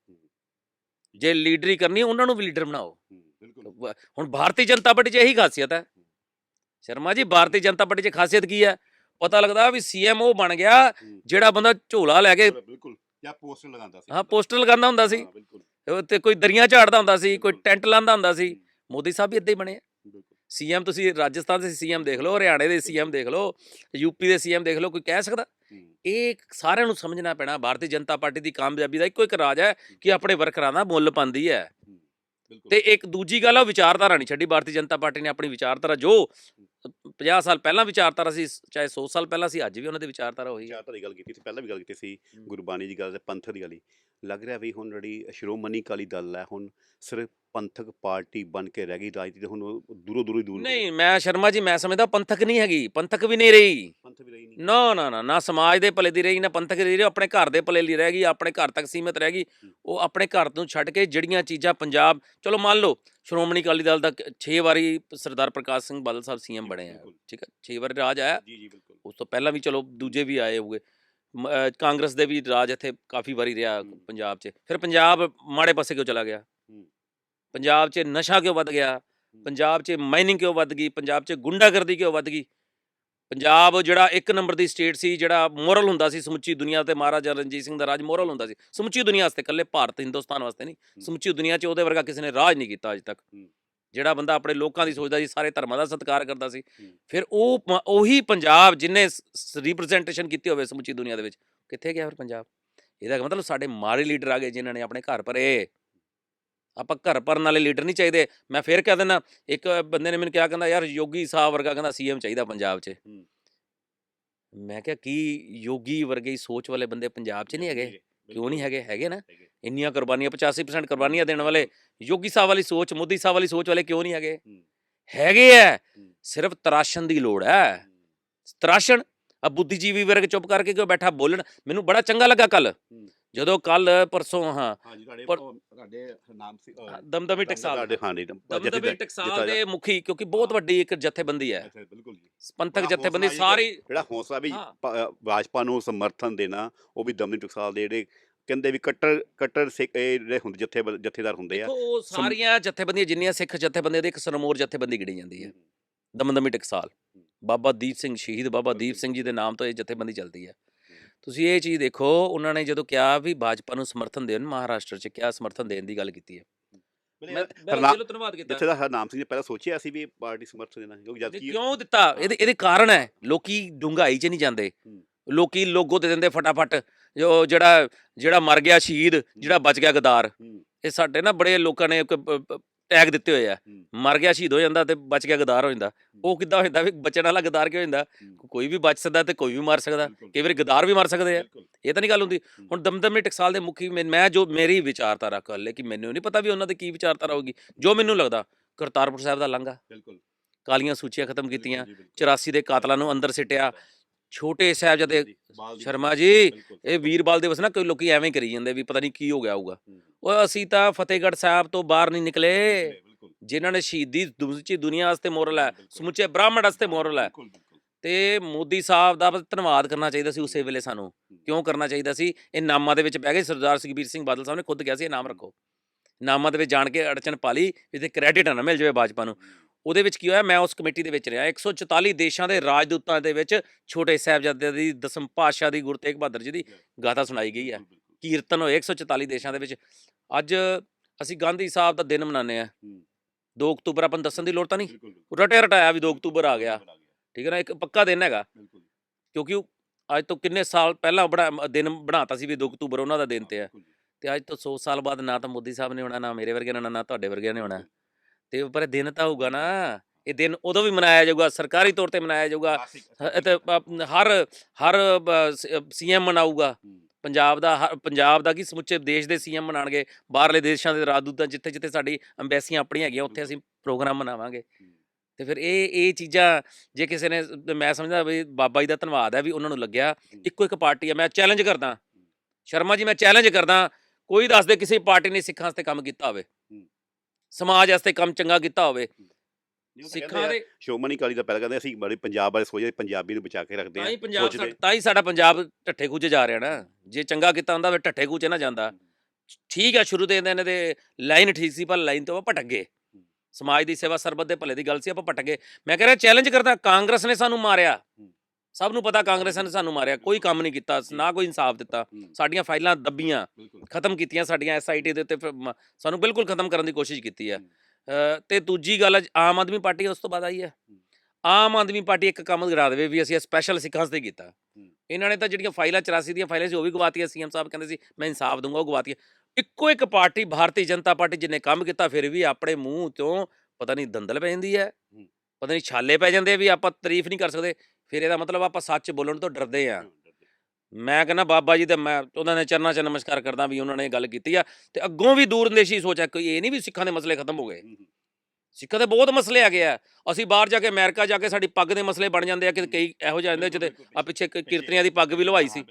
B: ਜੇ ਲੀਡਰੀ ਕਰਨੀ ਉਹਨਾਂ ਨੂੰ ਵੀ ਲੀਡਰ ਬਣਾਓ।
A: ਬਿਲਕੁਲ।
B: ਹੁਣ ਭਾਰਤੀ ਜਨਤਾ ਪਾਰਟੀ 'ਚ ਇਹੀ ਖਾਸੀਅਤ ਹੈ। ਸ਼ਰਮਾ ਜੀ ਭਾਰਤੀ ਜਨਤਾ ਪਾਰਟੀ 'ਚ ਖਾਸੀਅਤ ਕੀ ਹੈ? ਪਤਾ ਲੱਗਦਾ ਵੀ ਸੀਐਮ ਉਹ ਬਣ ਗਿਆ। ਜਿਹੜਾ ਬੰਦਾ ਝੋਲਾ ਲੈ ਕੇ
A: ਬਿਲਕੁਲ ਜਾਂ ਪੋਸਟਰ ਲਗਾਉਂਦਾ ਸੀ।
B: ਹਾਂ ਪੋਸਟਰ ਲਗਾਉਂਦਾ ਹੁੰਦਾ ਸੀ। ਤੇ ਕੋਈ ਦਰੀਆਂ ਝਾੜਦਾ ਹੁੰਦਾ ਸੀ ਕੋਈ। ਟੈਂਟ ਲਾਉਂਦਾ ਹੁੰਦਾ ਸੀ। ਮੋਦੀ ਸਾਹਿਬ ਵੀ ਇਦਾਂ ਹੀ ਬਣੇ ਸੀਐਮ ਤੁਸੀਂ ਰਾਜਸਥਾਨ ਦੇ ਸੀਐਮ ਦੇਖ ਲਓ ਹਰਿਆਣੇ ਦੇ ਸੀਐਮ ਦੇਖ ਲਓ ਯੂਪੀ ਦੇ ਸੀਐਮ ਦੇਖ ਲਓ ਕੋਈ ਕਹਿ ਸਕਦਾ? ਇਹ ਸਾਰਿਆਂ ਨੂੰ ਸਮਝਣਾ ਪੈਣਾ ਭਾਰਤੀ ਜਨਤਾ ਪਾਰਟੀ ਦੀ ਕਾਮਯਾਬੀ ਦਾ ਇੱਕੋ ਇੱਕ ਰਾਜ ਹੈ ਕਿ ਆਪਣੇ ਵਰਕਰਾਂ ਦਾ ਮੁੱਲ ਪਾਉਂਦੀ ਹੈ। ਤੇ ਇੱਕ ਦੂਜੀ ਗੱਲ ਆ ਉਹ ਵਿਚਾਰਧਾਰਾ ਨਹੀਂ ਛੱਡੀ ਭਾਰਤੀ ਜਨਤਾ ਪਾਰਟੀ ਨੇ ਆਪਣੀ ਵਿਚਾਰਧਾਰਾ ਜੋ 50 ਸਾਲ ਪਹਿਲਾਂ ਵਿਚਾਰਧਾਰਾ ਸੀ ਚਾਹੇ 100 ਸਾਲ ਪਹਿਲਾਂ ਸੀ ਅੱਜ ਵੀ ਉਹਨਾਂ ਦੀ ਵਿਚਾਰਧਾਰਾ ਉਹੀ ਹੈ।
A: ਚਾਰ ਦੀ ਗੱਲ ਕੀਤੀ ਸੀ ਪਹਿਲਾਂ ਵੀ ਗੱਲ ਕੀਤੀ ਸੀ। ਗੁਰਬਾਣੀ ਦੀ ਗੱਲ ਤੇ ਪੰਥ ਦੀ ਗੱਲ ਲੱਗ ਰਿਹਾ ਵੀ ਹੁਣ ਜਿਹੜੀ ਸ਼੍ਰੋਮਣੀ ਅਕਾਲੀ ਦਲ ਹੈ ਹੁਣ ਸਿਰਫ ਪੰਥਕ ਪਾਰਟੀ ਬਣ ਕੇ ਰਹਿ ਗਈ ਰਾਜਨੀਤੀ ਤੇ ਹੁਣ ਉਹ ਦੂਰੋਂ ਦੂਰੋਂ ਹੀ ਦੂਰ ਹੋ ਗਈ।
B: ਨਹੀਂ ਮੈਂ ਸ਼ਰਮਾ ਜੀ ਮੈਂ ਸਮਝਦਾ ਪੰਥਕ ਨਹੀਂ ਹੈਗੀ ਪੰਥਕ ਵੀ ਨਹੀਂ ਰਹੀ
A: ਪੰਥ ਵੀ ਰਹੀ ਨਹੀਂ
B: ਨਾ ਨਾ ਨਾ ਨਾ ਸਮਾਜ ਦੇ ਭਲੇ ਦੀ ਰਹੀ ਨਾ ਪੰਥਕ ਦੀ ਰਹੀ ਆਪਣੇ ਘਰ ਦੇ ਭਲੇ ਲਈ ਰਹਿ ਗਈ ਆਪਣੇ ਘਰ ਤੱਕ ਸੀਮਿਤ ਰਹਿ ਗਈ ਉਹ ਆਪਣੇ ਘਰ ਤੋਂ ਛੱਡ ਕੇ ਜਿਹੜੀਆਂ ਚੀਜ਼ਾਂ ਪੰਜਾਬ ਚਲੋ ਮੰਨ ਲਓ ਸ਼੍ਰੋਮਣੀ ਅਕਾਲੀ ਦਲ ਦਾ 6 ਵਾਰੀ ਸਰਦਾਰ ਪ੍ਰਕਾਸ਼ ਸਿੰਘ ਬਾਦਲ ਸਾਹਿਬ ਸੀਐਮ ਬਣੇ ਆ
A: ਬਿਲਕੁਲ।
B: ਠੀਕ ਹੈ 6 ਵਾਰੀ ਰਾਜ ਆਇਆ
A: ਜੀ ਜੀ ਬਿਲਕੁਲ
B: ਉਸ ਤੋਂ ਪਹਿਲਾਂ ਵੀ ਚਲੋ ਦੂਜੇ ਵੀ ਆਏ ਹੋਗੇ ਮ- ਅਹ ਕਾਂਗਰਸ ਦੇ ਵੀ ਰਾਜ ਇੱਥੇ ਕਾਫੀ ਵਾਰੀ ਰਿਹਾ। ਪੰਜਾਬ 'ਚ ਫਿਰ ਪੰਜਾਬ ਮਾੜੇ ਪਾਸੇ ਕਿਉਂ ਚਲਾ ਗਿਆ। ਪੰਜਾਬ 'ਚ ਨਸ਼ਾ ਕਿਉਂ ਵੱਧ ਗਿਆ? ਪੰਜਾਬ 'ਚ ਮਾਈਨਿੰਗ ਕਿਉਂ ਵੱਧ ਗਈ? ਪੰਜਾਬ 'ਚ ਗੁੰਡਾਗਰਦੀ ਕਿਉਂ ਵੱਧ ਗਈ? ਪੰਜਾਬ ਜਿਹੜਾ ਇੱਕ ਨੰਬਰ ਦੀ ਸਟੇਟ ਸੀ ਜਿਹੜਾ ਮੋਰਲ ਹੁੰਦਾ ਸੀ ਸਮੁੱਚੀ ਦੁਨੀਆ ਤੇ ਮਹਾਰਾਜਾ ਰਣਜੀਤ ਸਿੰਘ ਦਾ ਰਾਜ ਮੋਰਲ ਹੁੰਦਾ ਸੀ ਸਮੁੱਚੀ ਦੁਨੀਆ ਵਾਸਤੇ ਇਕੱਲੇ ਭਾਰਤ ਹਿੰਦੁਸਤਾਨ ਵਾਸਤੇ ਨਹੀਂ ਸਮੁੱਚੀ ਦੁਨੀਆ 'ਚ ਉਹਦੇ ਵਰਗਾ ਕਿਸੇ ਨੇ ਰਾਜ ਨਹੀਂ ਕੀਤਾ ਅੱਜ ਤੱਕ। ਜਿਹੜਾ ਬੰਦਾ ਆਪਣੇ ਲੋਕਾਂ ਦੀ ਸੋਚਦਾ ਸੀ ਸਾਰੇ ਧਰਮਾਂ ਦਾ ਸਤਿਕਾਰ ਕਰਦਾ ਸੀ। ਫਿਰ ਉਹ ਉਹੀ ਪੰਜਾਬ ਜਿਨੇ ਰਿਪਰੈਜ਼ੈਂਟੇਸ਼ਨ ਕੀਤੀ ਹੋਵੇ ਸਮੁੱਚੀ ਦੁਨੀਆ ਦੇ ਵਿੱਚ ਕਿੱਥੇ ਗਿਆ ਫਿਰ ਪੰਜਾਬ? ਇਹਦਾ ਮਤਲਬ ਸਾਡੇ ਮਾਰੇ ਲੀਡਰ ਆ ਗਏ ਜਿਨ੍ਹਾਂ ਨੇ ਆਪਣੇ ਘਰ ਭਰੇ। ਆਪਾਂ ਘਰ ਭਰਨ ਵਾਲੇ ਲੀਡਰ ਨਹੀਂ ਚਾਹੀਦੇ। ਮੈਂ ਫੇਰ ਕਹਿ ਦਿੰਦਾ ਇੱਕ ਬੰਦੇ ਨੇ ਮੈਨੂੰ ਕਿਹਾ ਕਹਿੰਦਾ ਯਾਰ ਯੋਗੀ ਸਾਹਿਬ ਵਰਗਾ ਕਹਿੰਦਾ ਸੀਐਮ ਚਾਹੀਦਾ ਪੰਜਾਬ 'ਚ। ਮੈਂ ਕਿਹਾ ਕੀ ਯੋਗੀ ਵਰਗੇ ਸੋਚ ਵਾਲੇ ਬੰਦੇ ਪੰਜਾਬ 'ਚ ਨਹੀਂ ਹੈਗੇ? ਕਿਉਂ ਨਹੀਂ ਹੈਗੇ? ਹੈਗੇ ਨਾ। ਇੰਨੀਆਂ ਕੁਰਬਾਨੀਆਂ 85% ਕੁਰਬਾਨੀਆਂ ਦੇਣ ਵਾਲੇ ਯੋਗੀ ਸਾਹਿਬ ਵਾਲੀ ਸੋਚ ਮੋਦੀ ਸਾਹਿਬ ਵਾਲੀ ਸੋਚ ਵਾਲੇ ਕਿਉਂ ਨਹੀਂ ਹੈਗੇ। ਹੈਗੇ ਐ। ਸਿਰਫ ਤਰਾਸ਼ਣ ਦੀ ਲੋੜ ਹੈ। ਤਰਾਸ਼ਣ ਆ ਬੁੱਧੀਜੀਵੀ ਵਰਗ ਚੁੱਪ ਕਰਕੇ ਕਿਉਂ ਬੈਠਾ? ਬੋਲਣ। ਮੈਨੂੰ ਬੜਾ ਚੰਗਾ ਲੱਗਾ ਕੱਲ ਜਦੋਂ ਕੱਲ ਪਰਸੋਂ ਹਾਂ।
A: ਹਾਂਜੀ ਤੁਹਾਡੇ
B: ਪਰ-
A: ਉਹ- ਤੁਹਾਡੇ ਨਾਮ ਸੀ ਅਹ,
B: ਦਮਦਮੀ ਟਕਸਾਲ।
A: ਤੁਹਾਡੇ ਹਾਂ ਨਹੀਂ
B: ਦਮਦਮੀ ਟਕਸਾਲ ਦੇ ਮੁਖੀ ਕਿਉਂਕਿ ਬਹੁਤ ਵੱਡੀ ਇੱਕ ਜਥੇਬੰਦੀ ਹੈ।
A: ਅੱਛਾ ਬਿਲਕੁਲ ਜੀ।
B: ਪੰਥਕ
A: ਬੜਾ
B: ਜਥੇਬੰਦੀ
A: ਹੌਸਲਾ
B: ਸਾਰੀ
A: ਜਿਹੜਾ ਹੌਸਲਾ ਵੀ
B: ਹਾਂ।
A: ਪ- ਅ, ਭਾਜਪਾ ਨੂੰ ਸਮਰਥਨ ਦੇਣਾ ਉਹ ਵੀ ਦਮਨੀ ਟਕਸਾਲ ਦੇ ਜਿਹੜੇ ਕਹਿੰਦੇ ਵੀ ਕੱਟਰ ਕੱਟਰ ਸਿੱਖ ਇਹ ਜਿਹੜੇ ਹੁੰਦੇ ਜਥੇ ਜਥੇਦਾਰ ਹੁੰਦੇ ਆ
B: ਉਹ ਸਾਰੀਆਂ ਜਥੇਬੰਦੀਆਂ ਜਿੰਨੀਆਂ ਸਿੱਖ ਜਥੇਬੰਦੀਆਂ ਦੇ ਇੱਕ ਸਰਮੋਰ ਜਥੇਬੰਦੀ ਗਿਣੀ ਜਾਂਦੀ ਹੈ ਦਮਦਮੀ ਟਕਸਾਲ। ਬਾਬਾ ਦੀਪ ਸਿੰਘ ਸ਼ਹੀਦ ਬਾਬਾ ਦੀਪ ਸਿੰਘ ਜੀ ਦੇ ਨਾਮ ਤੋਂ ਇਹ ਜਥੇਬੰਦੀ ਚੱਲਦੀ ਹੈ। ਤੁਸੀਂ ਇਹ ਚੀਜ਼ ਦੇਖੋ ਉਹਨਾਂ ਨੇ ਜਦੋਂ ਕਿਹਾ ਵੀ ਭਾਜਪਾ ਨੂੰ ਸਮਰਥਨ ਦੇਣ ਮਹਾਰਾਸ਼ਟਰ 'ਚ ਕਿਆ ਸਮਰਥਨ ਦੇਣ ਦੀ ਗੱਲ ਕੀਤੀ ਹੈ? ਮੈਂ ਦਿਲੋਂ ਧੰਨਵਾਦ ਕੀਤਾ।
A: ਜਿੱਥੇ ਦਾ ਹਰਨਾਮ ਸਿੰਘ ਨੇ ਪਹਿਲਾਂ ਸੋਚਿਆ ਸੀ ਵੀ ਪਾਰਟੀ ਸਮਰਥਨ ਦੇਣਾ ਕਿਉਂਕਿ ਜਦ ਕਿ
B: ਕਿਉਂ ਦਿੱਤਾ? ਇਹਦੇ ਇਹਦੇ ਕਾਰਨ ਹੈ ਲੋਕੀ ਡੂੰਘਾਈ 'ਚ ਨਹੀਂ ਜਾਂਦੇ। ਲੋਕੀ ਲੋਗੋ ਦੇ ਦਿੰਦੇ ਫਟਾਫਟ ਜੋ ਜਿਹੜਾ ਜਿਹੜਾ ਮਰ ਗਿਆ ਸ਼ਹੀਦ ਜਿਹੜਾ ਬਚ ਗਿਆ ਗਦਾਰ। ਇਹ ਸਾਡੇ ਨਾ ਬੜੇ ਲੋਕਾਂ ਨੇ ਟੈਗ ਦਿੱਤੇ ਹੋਏ ਆ। ਮਰ ਗਿਆ ਸ਼ਹੀਦ ਹੋ ਜਾਂਦਾ ਤੇ ਬਚ ਗਿਆ ਗਦਾਰ ਹੋ ਜਾਂਦਾ। ਉਹ ਕਿੱਦਾਂ ਹੋ ਜਾਂਦਾ ਵੀ ਬਚਣ ਵਾਲਾ ਗਦਾਰ ਕਿਉਂ ਹੋ। ਜਾਂਦਾ। ਕੋਈ ਵੀ ਬਚ ਸਕਦਾ ਤੇ ਕੋਈ ਵੀ ਮਰ ਸਕਦਾ। ਕਈ ਵਾਰੀ ਗਦਾਰ ਵੀ ਮਰ ਸਕਦੇ ਆ। ਇਹ ਤਾਂ ਨਹੀਂ ਗੱਲ ਹੁੰਦੀ। ਹੁਣ ਦਮਦਮੀ ਟਕਸਾਲ ਦੇ ਮੁਖੀ ਮੈਂ ਜੋ ਮੇਰੀ ਵਿਚਾਰਧਾਰਾ ਗੱਲ ਹੈ ਕਿ ਮੈਨੂੰ ਨਹੀਂ ਪਤਾ ਵੀ ਉਹਨਾਂ ਦੀ ਕੀ ਵਿਚਾਰਧਾਰਾ ਹੋਗੀ ਜੋ ਮੈਨੂੰ ਲੱਗਦਾ ਕਰਤਾਰਪੁਰ ਸਾਹਿਬ ਦਾ ਲੰਘਾ।
A: ਬਿਲਕੁਲ।
B: ਕਾਲੀਆਂ ਸੂਚੀਆਂ ਖਤਮ ਕੀਤੀਆਂ।
A: ਬਿਲਕੁਲ,
B: 84 ਦੇ ਕਾਤਲਾਂ ਨੂੰ ਅੰਦਰ ਸਿੱਟਿਆ। ਛੋਟੇ ਸਾਹਿਬਜ਼ਾਦੇ ਸ਼ਰਮਾ ਜੀ, ਇਹ ਵੀਰਬਾਲ ਦਿਵਸ ਨਾ ਕੋਈ ਲੋਕੀ ਐਵੇਂ ਕਰੀ ਜਾਂਦੇ ਵੀ ਪਤਾ ਨਹੀਂ ਕੀ ਹੋ ਗਿਆ ਹੋਊਗਾ। ਉਹ ਅਸੀਂ ਤਾਂ ਫਤਿਹਗੜ੍ਹ ਸਾਹਿਬ ਤੋਂ ਬਾਹਰ ਨਹੀਂ ਨਿਕਲੇ। ਜਿਨ੍ਹਾਂ ਨੇ ਸ਼ਹੀਦੀ ਸਮੁੱਚੀ ਦੁਨੀਆ ਵਾਸਤੇ ਮੋਰਲ ਹੈ ਸਮੁੱਚੇ ਬ੍ਰਾਹਮਣ ਵਾਸਤੇ ਮੋਰਲ ਹੈ। ਤੇ ਮੋਦੀ ਸਾਹਿਬ ਦਾ ਬਸ ਧੰਨਵਾਦ ਕਰਨਾ ਚਾਹੀਦਾ ਸੀ ਉਸੇ ਵੇਲੇ ਸਾਨੂੰ। ਕਿਉਂ ਕਰਨਾ ਚਾਹੀਦਾ ਸੀ? ਇਹ ਨਾਮਾਂ ਦੇ ਵਿੱਚ ਪੈ ਗਏ ਸਰਦਾਰ ਸੁਖਬੀਰ ਸਿੰਘ ਬਾਦਲ ਸਾਹਿਬ ਨੇ ਖੁਦ ਕਿਹਾ ਸੀ ਇਹ ਨਾਮ ਰੱਖੋ। ਨਾਮਾਂ ਦੇ ਵਿੱਚ ਜਾਣ ਕੇ ਅੜਚਨ ਪਾ ਲਈ ਇਹਦੇ ਕ੍ਰੈਡਿਟ ਨਾ ਮਿਲ ਜਾਵੇ ਭਾਜਪਾ ਨੂੰ। ਉਹਦੇ ਵਿੱਚ ਕੀ ਹੋਇਆ ਮੈਂ ਉਸ ਕਮੇਟੀ ਦੇ ਵਿੱਚ ਰਿਹਾ। 144 ਦੇਸ਼ਾਂ ਦੇ ਰਾਜਦੂਤਾਂ ਦੇ ਵਿੱਚ ਛੋਟੇ ਸਾਹਿਬਜ਼ਾਦੇ ਦੀ ਦਸਮ ਪਾਤਸ਼ਾਹ ਦੀ ਗੁਰੂ ਤੇਗ ਬਹਾਦਰ ਜੀ ਦੀ ਗਾਥਾ ਸੁਣਾਈ ਗਈ ਹੈ। ਕੀਰਤਨ ਹੋਏ 144 ਦੇਸ਼ਾਂ ਦੇ ਵਿੱਚ। ਅੱਜ ਅਸੀਂ ਗਾਂਧੀ ਸਾਹਿਬ ਦਾ ਦਿਨ ਮਨਾਉਂਦੇ ਆ
A: ਹੂੰ,
B: 2 ਅਕਤੂਬਰ ਆਪਾਂ ਨੂੰ ਦੱਸਣ ਦੀ ਲੋੜ ਤਾਂ ਨਹੀਂ? ਰਟਿਆ ਰਟਾਇਆ ਵੀ 2 ਅਕਤੂਬਰ ਆ ਗਿਆ। ਠੀਕ ਹੈ ਨਾ ਇੱਕ ਪੱਕਾ ਦਿਨ ਹੈਗਾ। ਕਿਉਂਕਿ ਅੱਜ ਤੋਂ ਕਿੰਨੇ ਸਾਲ ਪਹਿਲਾਂ ਬਣਾ ਦਿਨ ਬਣਾਤਾ ਸੀ ਵੀ 2 ਅਕਤੂਬਰ ਉਹਨਾਂ ਦਾ ਦਿਨ ਤੇ
A: ਬਿਲਕੁਲ,
B: ਤੇ ਅੱਜ ਤੋਂ 100 ਸਾਲ ਬਾਅਦ ਨਾ ਤਾਂ ਮੋਦੀ ਸਾਹਿਬ ਨੇ ਹੋਣਾ ਨਾ ਮੇਰੇ ਵਰਗੇ ਨੇ ਨਾ ਤੁਹਾਡੇ ਵਰਗੇ ਨੇ ਹੋਣਾ। ਤੇ ਪਰ ਦਿਨ ਤਾਂ ਹੋਊਗਾ ਨਾ। ਇਹ ਦਿਨ ਉਦੋਂ ਵੀ ਮਨਾਇਆ ਜਾਊਗਾ ਸਰਕਾਰੀ ਤੌਰ ਤੇ ਮਨਾਇਆ ਜਾਊਗਾ। ਤੇ ਹਰ ਹਰ ਸੀਐਮ ਮਨਾਊਗਾ। ਪੰਜਾਬ ਦਾ ਹ- ਪੰਜਾਬ ਦਾ ਕੀ ਸਮੁੱਚੇ ਦੇਸ਼ ਦੇ ਸੀਐਮ ਬਣਾਣਗੇ ਬਾਹਰਲੇ ਦੇਸ਼ਾਂ ਦੇ ਰਾਜਦੂਤਾਂ ਜਿੱਥੇ ਜਿੱਥੇ ਸਾਡੀ ਅੰਬੈਸੀਆਂ ਆਪਣੀਆਂ ਹੈਗੀਆਂ ਉੱਥੇ ਅਸੀਂ ਪ੍ਰੋਗਰਾਮ ਮਨਾਵਾਂਗੇ। ਤੇ ਫਿਰ ਇਹ ਇਹ ਚੀਜ਼ਾਂ ਜੇ ਕਿਸੇ ਨੇ ਤੇ ਮੈਂ ਸਮਝਦਾ ਵੀ ਬਾਬਾ ਜੀ ਦਾ ਧੰਨਵਾਦ ਹੈ ਵੀ ਉਹਨਾਂ ਨੂੰ ਲੱਗਿਆ। ਇੱਕੋ ਇੱਕ ਪਾਰਟੀ ਹੈ ਮੈਂ ਚੈਲੰਜ ਕਰਦਾ। ਸ਼ਰਮਾ ਜੀ ਮੈਂ ਚੈਲੰਜ ਕਰਦਾ ਕੋਈ ਦੱਸ ਦੇ ਕਿਸੇ ਪਾਰਟੀ ਨੇ ਸਿੱਖਾਂ ਵਾਸਤੇ ਕੰਮ ਕੀਤਾ ਹੋਵੇ। ਸਮਾਜ ਵਾਸਤੇ ਕੰਮ ਚੰਗਾ ਕੀਤਾ ਹੋਵੇ। ਸਿੱਖਾਂ ਦੇ
A: ਸ਼ੋਮਨੀ ਅਕਾਲੀ ਦਾ ਪਹਿਲਾਂ ਕਹਿੰਦੇ ਅਸੀਂ ਬੜੇ ਪੰਜਾਬ ਬਾਰੇ ਸੋਚਦੇ ਪੰਜਾਬੀ ਨੂੰ ਬਚਾ ਕੇ ਰੱਖਦੇ
B: ਤਾਂ
A: ਹਾਂ
B: ਪੰਜਾਬ ਸਾਡਾ- ਤਾਂ ਹੀ ਸਾਡਾ ਪੰਜਾਬ ਢੱਠੇ ਖੂਜੇ ਜਾ ਰਿਹਾ ਨਾ। ਜੇ ਚੰਗਾ ਕੀਤਾ ਹੁੰਦਾ ਫਿਰ ਢੱਠੇ ਖੂਜੇ ਨਾ ਜਾਂਦਾ। ਠੀਕ ਆ ਸ਼ੁਰੂ ਦੇ ਇਹਨਾਂ ਦੇ ਲਾਈਨ ਠੀਕ ਸੀ ਪਰ ਲਾਈਨ ਤੋਂ ਆਪਾਂ ਭਟਕ ਗਏ। ਸਮਾਜ ਦੀ ਸੇਵਾ ਸਰਬੱਤ ਦੇ ਭਲੇ ਦੀ ਗੱਲ ਸੀ ਆਪਾਂ ਭਟਕ ਗਏ। ਮੈਂ ਕਹਿ ਰਿਹਾ ਚੈਲੰਜ ਕਰਦਾ ਕਾਂਗਰਸ ਨੇ ਸਾਨੂੰ ਮਾਰਿਆ। ਸਭ ਨੂੰ ਪਤਾ ਕਾਂਗਰਸ ਨੇ ਸਾਨੂੰ ਮਾਰਿਆ ਕੋਈ ਕੰਮ ਨਹੀਂ ਕੀਤਾ ਨਾ ਕੋਈ ਇਨਸਾਫ ਦਿੱਤਾ। ਸਾਡੀਆਂ ਫਾਈਲਾਂ ਦੱਬੀਆਂ ਖਤਮ ਕੀਤੀਆਂ ਸਾਡੀਆਂ ਐਸਆਈਟੀ ਦੇ ਉੱਤੇ ਸਾਨੂੰ ਬਿਲਕੁਲ ਖਤਮ ਕਰਨ ਦੀ ਕੋਸ਼ਿਸ਼ ਕੀਤੀ ਹੈ। ਤੇ ਦੂਜੀ ਗੱਲ ਆਮ ਆਦਮੀ ਪਾਰਟੀ ਉਸ ਤੋਂ ਬਾਅਦ ਆਈ ਹੈ। ਆਮ ਆਦਮੀ ਪਾਰਟੀ ਇੱਕ ਕੰਮ ਕਰਾ ਦੇਵੇ ਵੀ ਅਸੀਂ ਸਪੈਸ਼ਲ ਸਿੱਖਾਂ ਤੇ ਕੀਤਾ। ਇਹਨਾਂ ਨੇ ਤਾਂ ਜਿਹੜੀਆਂ ਫਾਈਲਾਂ 84 ਦੀਆਂ ਫਾਈਲਾਂ ਸੀ ਉਹ ਵੀ ਗਵਾਤੀਆਂ ਸੀਐਮ ਸਾਹਿਬ ਕਹਿੰਦੇ ਸੀ ਮੈਂ ਇਨਸਾਫ ਦੂੰਗਾ ਉਹ ਗਵਾਤੀਆਂ ਇੱਕੋ ਇੱਕ ਪਾਰਟੀ ਭਾਰਤੀ ਜਨਤਾ ਪਾਰਟੀ ਜਿਹਨੇ ਕੰਮ ਕੀਤਾ ਫਿਰ ਵੀ ਆਪਣੇ ਮੂੰਹ ਤੋਂ ਪਤਾ ਨਹੀਂ ਦੰਦਲ ਪੈ ਜਾਂਦੀ ਹੈ। ਪਤਾ ਨਹੀਂ ਛਾਲੇ ਪੈ ਜਾਂਦੇ ਵੀ ਆਪਾਂ ਤਾਰੀਫ ਨਹੀਂ ਕਰ ਸਕਦੇ। ਫਿਰ ਇਹਦਾ ਮਤਲਬ ਆਪਾਂ ਸੱਚ ਬੋਲਣ ਤੋਂ ਡਰਦੇ ਆ। ਮੈਂ ਕਹਿੰਦਾ ਬਾਬਾ ਜੀ ਤੇ ਮੈਂ ਉਹਨਾਂ ਨੇ ਚਰਨਾਂ 'ਚ ਨਮਸਕਾਰ ਕਰਦਾ ਵੀ ਉਹਨਾਂ ਨੇ ਇਹ ਗੱਲ ਕੀਤੀ ਆ ਤੇ ਅੱਗੋਂ ਵੀ ਦੂਰੰਦੇਸ਼ੀ ਸੋਚਿਆ ਕੋਈ ਇਹ ਨਹੀਂ ਵੀ ਸਿੱਖਾਂ ਦੇ ਮਸਲੇ ਖਤਮ ਹੋ ਗਏ। ਸਿੱਖਾਂ ਦੇ ਬਹੁਤ ਮਸਲੇ ਹੈਗੇ ਆ। ਅਸੀਂ ਬਾਹਰ ਜਾ ਕੇ ਅਮਰੀਕਾ ਜਾ ਕੇ ਸਾਡੀ ਪੱਗ ਦੇ ਮਸਲੇ ਬਣ ਜਾਂਦੇ ਆ ਕਿ ਕਈ ਇਹੋ ਜਿਹੇ ਹੁੰਦੇ ਜਿਹਦੇ ਆ ਪਿੱਛੇ ਕ- ਕੀਰਤਨੀਆਂ ਦੀ ਪੱਗ ਵੀ ਲਵਾਈ ਸੀ।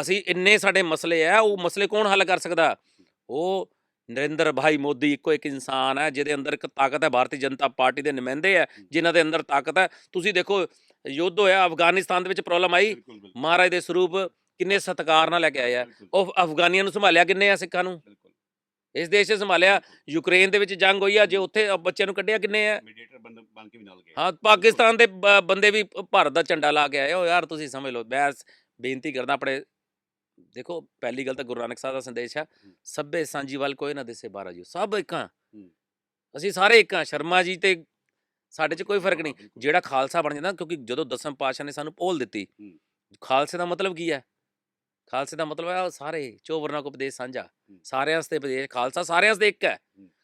B: ਅਸੀਂ ਇੰਨੇ ਸਾਡੇ ਮਸਲੇ ਆ ਉਹ ਮਸਲੇ ਕੌਣ ਹੱਲ ਕਰ ਸਕਦਾ? ਉਹ ਨਰਿੰਦਰ ਭਾਈ ਮੋਦੀ ਇੱਕੋ ਇੱਕ ਇਨਸਾਨ ਹੈ ਜਿਹਦੇ ਅੰਦਰ ਇੱਕ ਤਾਕਤ ਹੈ ਭਾਰਤੀ ਜਨਤਾ ਪਾਰਟੀ ਦੇ ਨੁਮਾਇੰਦੇ ਆ ਜਿਨ੍ਹਾਂ ਦੇ ਅੰਦਰ ਤਾਕਤ ਹੈ। ਤੁਸੀਂ ਦੇਖੋ ਯੁੱਧ ਹੋਇਆ ਅਫਗਾਨਿਸਤਾਨ ਦੇ ਵਿੱਚ ਪ੍ਰੋਬਲਮ ਆਈ। ਮਹਾਰਾਜ ਦੇ ਸਰੂਪ ਕਿੰਨੇ ਸਤਿਕਾਰ ਨਾਲ ਲੈ ਕੇ ਆਏ ਆ ਉਹ ਅਫਗਾਨੀਆਂ ਨੂੰ ਸੰਭਾਲਿਆ ਕਿੰਨੇ ਆ ਸਿੱਖਾਂ ਨੂੰ? ਇਸ ਦੇਸ਼ 'ਚ ਸੰਭਾਲਿਆ। ਯੂਕਰੇਨ ਦੇ ਵਿੱਚ ਜੰਗ ਹੋਈ ਆ ਜੇ ਉੱਥੇ ਬੱਚਿਆਂ ਨੂੰ ਕੱਢਿਆ ਕਿੰਨੇ ਆ?
A: ਮੀਡੀਏਟਰ ਬਣ ਕੇ ਵੀ ਨਾਲ ਗਏ।
B: ਹਾਂ ਪਾਕਿਸਤਾਨ ਦੇ ਬੰਦੇ ਵੀ ਭਾਰਤ ਦਾ ਝੰਡਾ ਲਾ ਕੇ ਆਏ। ਹੋ ਯਾਰ ਤੁਸੀਂ ਸਮਝ ਲਓ ਮੈਂ ਬੇਨਤੀ ਕਰਦਾ ਆਪਣੇ ਦੇਖੋ ਪਹਿਲੀ ਗੱਲ ਤਾਂ ਗੁਰੂ ਨਾਨਕ ਸਾਹਿਬ ਦਾ ਸੰਦੇਸ਼ ਆ। ਸਭੇ ਸਾਂਝੀ ਵੱਲ ਕੋਈ ਨਾ ਦਿਸੇ ਬਾਰਾ ਜੀ ਸਭ ਇੱਕ ਅਸੀਂ ਸਾਰੇ ਇੱਕ ਸ਼ਰਮਾ ਜੀ ਤੇ ਸਾਡੇ 'ਚ ਕੋਈ ਫ਼ਰਕ ਨਹੀਂ। ਜਿਹੜਾ ਖਾਲਸਾ ਬਣ ਜਾਂਦਾ ਕਿਉਂਕਿ ਜਦੋਂ ਦਸਮ ਪਾਤਸ਼ਾਹ ਨੇ ਸਾਨੂੰ ਪੋਲ ਦਿੱਤੀ। ਖਾਲਸੇ ਦਾ ਮਤਲਬ ਕੀ ਹੈ? ਖਾਲਸੇ ਦਾ ਮਤਲਬ ਹੈ ਸਾਰੇ ਚੋਵਰਨਾ ਕੋ ਉਪਦੇਸ਼ ਸਾਂਝਾ। ਸਾਰਿਆਂ ਵਾਸਤੇ ਉਪਦੇਸ਼ ਖਾਲਸਾ ਸਾਰਿਆਂ ਵਾਸਤੇ ਇੱਕ ਹੈ।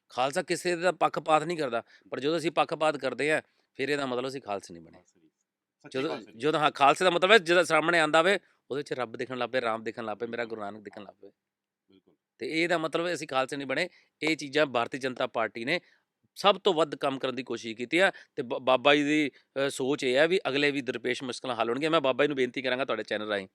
B: ਖਾਲਸਾ ਕਿਸੇ ਦਾ ਪੱਖਪਾਤ ਨਹੀਂ ਕਰਦਾ ਪਰ ਜਦੋਂ ਅਸੀਂ ਪੱਖਪਾਤ ਕਰਦੇ ਆ ਫਿਰ ਇਹਦਾ ਮਤਲਬ ਅਸੀਂ ਖਾਲਸੇ ਨਹੀਂ ਬਣੇ। ਜਦੋਂ ਜਦੋਂ ਹਾਂ ਖਾਲਸੇ ਦਾ ਮਤਲਬ ਹੈ ਜਦੋਂ ਸਾਹਮਣੇ ਆਂਦਾ ਵੇ ਉਹਦੇ ਚ ਰੱਬ ਦਿਖਣ ਲੱਗ ਪਏ ਰਾਮ ਦਿਖਣ ਲੱਗ ਪਏ ਮੇਰਾ ਗੁਰੂ ਨਾਨਕ ਦਿਖਣ ਲੱਗ ਪਏ। ਤੇ ਇਹਦਾ ਮਤਲਬ ਅਸੀਂ ਖਾਲਸੇ ਨਹੀਂ ਬਣੇ। ਇਹ ਚੀਜ਼ਾਂ ਭਾਰਤੀ ਜਨਤਾ ਪਾਰਟੀ ਨੇ ਸਭ ਤੋਂ ਵੱਧ ਕੰਮ ਕਰਨ ਦੀ ਕੋਸ਼ਿਸ਼ ਕੀਤੀ ਆ ਤੇ ਬ- ਬਾਬਾ ਜੀ ਦੀ ਅ, ਸੋਚ ਇਹ ਹੈ ਵੀ ਅਗਲੇ ਵੀ ਦਰਪੇਸ਼ ਮੁਸ਼ਕਲਾਂ ਹੱਲ ਹੋਣਗੀਆਂ ਮੈਂ ਬਾਬਾ ਜੀ ਨੂੰ ਬੇਨਤੀ ਕਰਾਂਗਾ ਤੁਹਾਡੇ ਚੈਨਲ ਰਾਹੀਂ।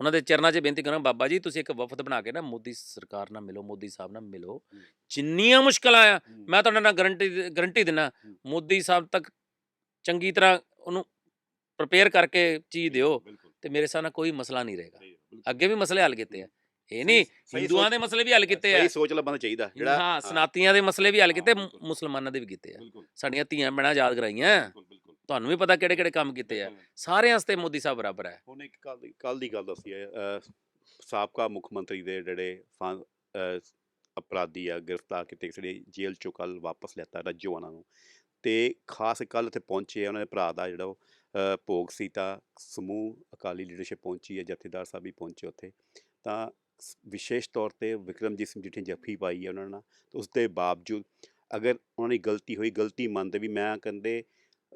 B: ਉਹਨਾਂ ਦੇ ਚਰਨਾਂ 'ਚ ਬੇਨਤੀ ਕਰਾਂਗਾ ਬਾਬਾ ਜੀ ਤੁਸੀਂ ਇੱਕ ਵਫਦ ਬਣਾ ਕੇ ਨਾ ਮੋਦੀ ਸਰਕਾਰ ਨਾਲ ਮਿਲੋ ਮੋਦੀ ਸਾਹਿਬ ਨਾਲ ਮਿਲੋ।
A: ਹੂੰ।
B: ਜਿੰਨੀਆਂ ਮੁਸ਼ਕਲਾਂ ਆ ਮੈਂ ਤੁਹਾਡੇ ਨਾਲ ਗਰੰਟੀ ਗਰੰਟੀ ਦਿੰਨਾ
A: ਹੂੰ।
B: ਮੋਦੀ ਸਾਹਿਬ ਤੱਕ ਚੰਗੀ ਤਰ੍ਹਾਂ ਉਹਨੂੰ ਪ੍ਰਪੇਅਰ ਕਰਕੇ ਚੀਜ਼ ਦਿਓ ਤੇ ਮੇਰੇ ਹਿਸਾਬ ਨਾਲ ਕੋਈ ਮਸਲਾ ਨਹੀਂ ਰਹੇਗਾ। ਅੱਗੇ ਵੀ ਮਸਲੇ ਹੱਲ ਕੀਤੇ ਆ। ਇਹ ਨਹੀਂ ਹਿੰਦੂਆਂ ਦੇ ਮਸਲੇ ਵੀ ਹੱਲ ਕੀਤੇ ਆ।
A: ਸਹੀ ਸੋਚ ਬੰਦਾ ਚਾਹੀਦਾ ਜਿਹੜਾ
B: ਹਾਂ ਸਨਾਤੀਆਂ ਦੇ ਮਸਲੇ ਵੀ ਹੱਲ ਕੀਤੇ। ਮੁਸਲਮਾਨਾਂ ਦੇ ਵੀ ਕੀਤੇ ਆ। ਸਾਡੀਆਂ ਧੀਆਂ ਭੈਣਾਂ ਯਾਦ ਕਰਾਈਆਂ। ਤੁਹਾਨੂੰ ਵੀ ਪਤਾ ਕਿਹੜੇ ਕਿਹੜੇ ਕੰਮ ਕੀਤੇ ਆ। ਸਾਰਿਆਂ ਵਾਸਤੇ ਮੋਦੀ ਸਾਹਿਬ ਬਰਾਬਰ ਹੈ
A: ਹੁਣ ਇੱਕ ਕੱਲ ਕੱਲ ਦੀ ਗੱਲ ਦੱਸੀ ਹੈ ਸਾਬਕਾ ਮੁੱਖ ਮੰਤਰੀ ਦੇ ਜਿਹੜੇ ਅਪਰਾਧੀ ਆ ਗ੍ਰਿਫਤਾਰ ਕੀਤੇ ਜਿਹੜੇ ਜੇਲ੍ਹ ਚੋਂ ਕੱਲ ਵਾਪਸ ਲਿਆਤਾ ਰੱਜੋਆਣਾ ਨੂੰ। ਤੇ ਖਾਸ ਕੱਲ ਇੱਥੇ ਪਹੁੰਚੇ ਉਹਨਾਂ ਦੇ ਭਰਾ ਦਾ ਜਿਹੜਾ ਉਹ, ਭੋਗ ਸੀ ਤਾਂ ਸਮੂਹ ਅਕਾਲੀ ਲੀਡਰਸ਼ਿਪ ਪਹੁੰਚੀ ਹੈ ਜਥੇਦਾਰ ਸਾਹਿਬ ਵੀ ਪਹੁੰਚੇ ਉੱਥੇ। ਤਾਂ ਵਿਸ਼ੇਸ਼ ਤੌਰ ਤੇ ਵਿਕਰਮਜੀਤ ਸਿੰਘ ਜਿੱਥੇ ਜੱਫੀ ਪਾਈ ਹੈ ਉਹਨਾਂ ਨਾਲ ਤੇ ਉਸ ਦੇ ਬਾਵਜੂਦ ਅਗਰ ਉਹਨਾਂ ਦੀ ਗਲਤੀ ਹੋਈ, ਗਲਤੀ ਮੰਨਦੇ ਵੀ ਮੈਂ ਕਹਿੰਦੇ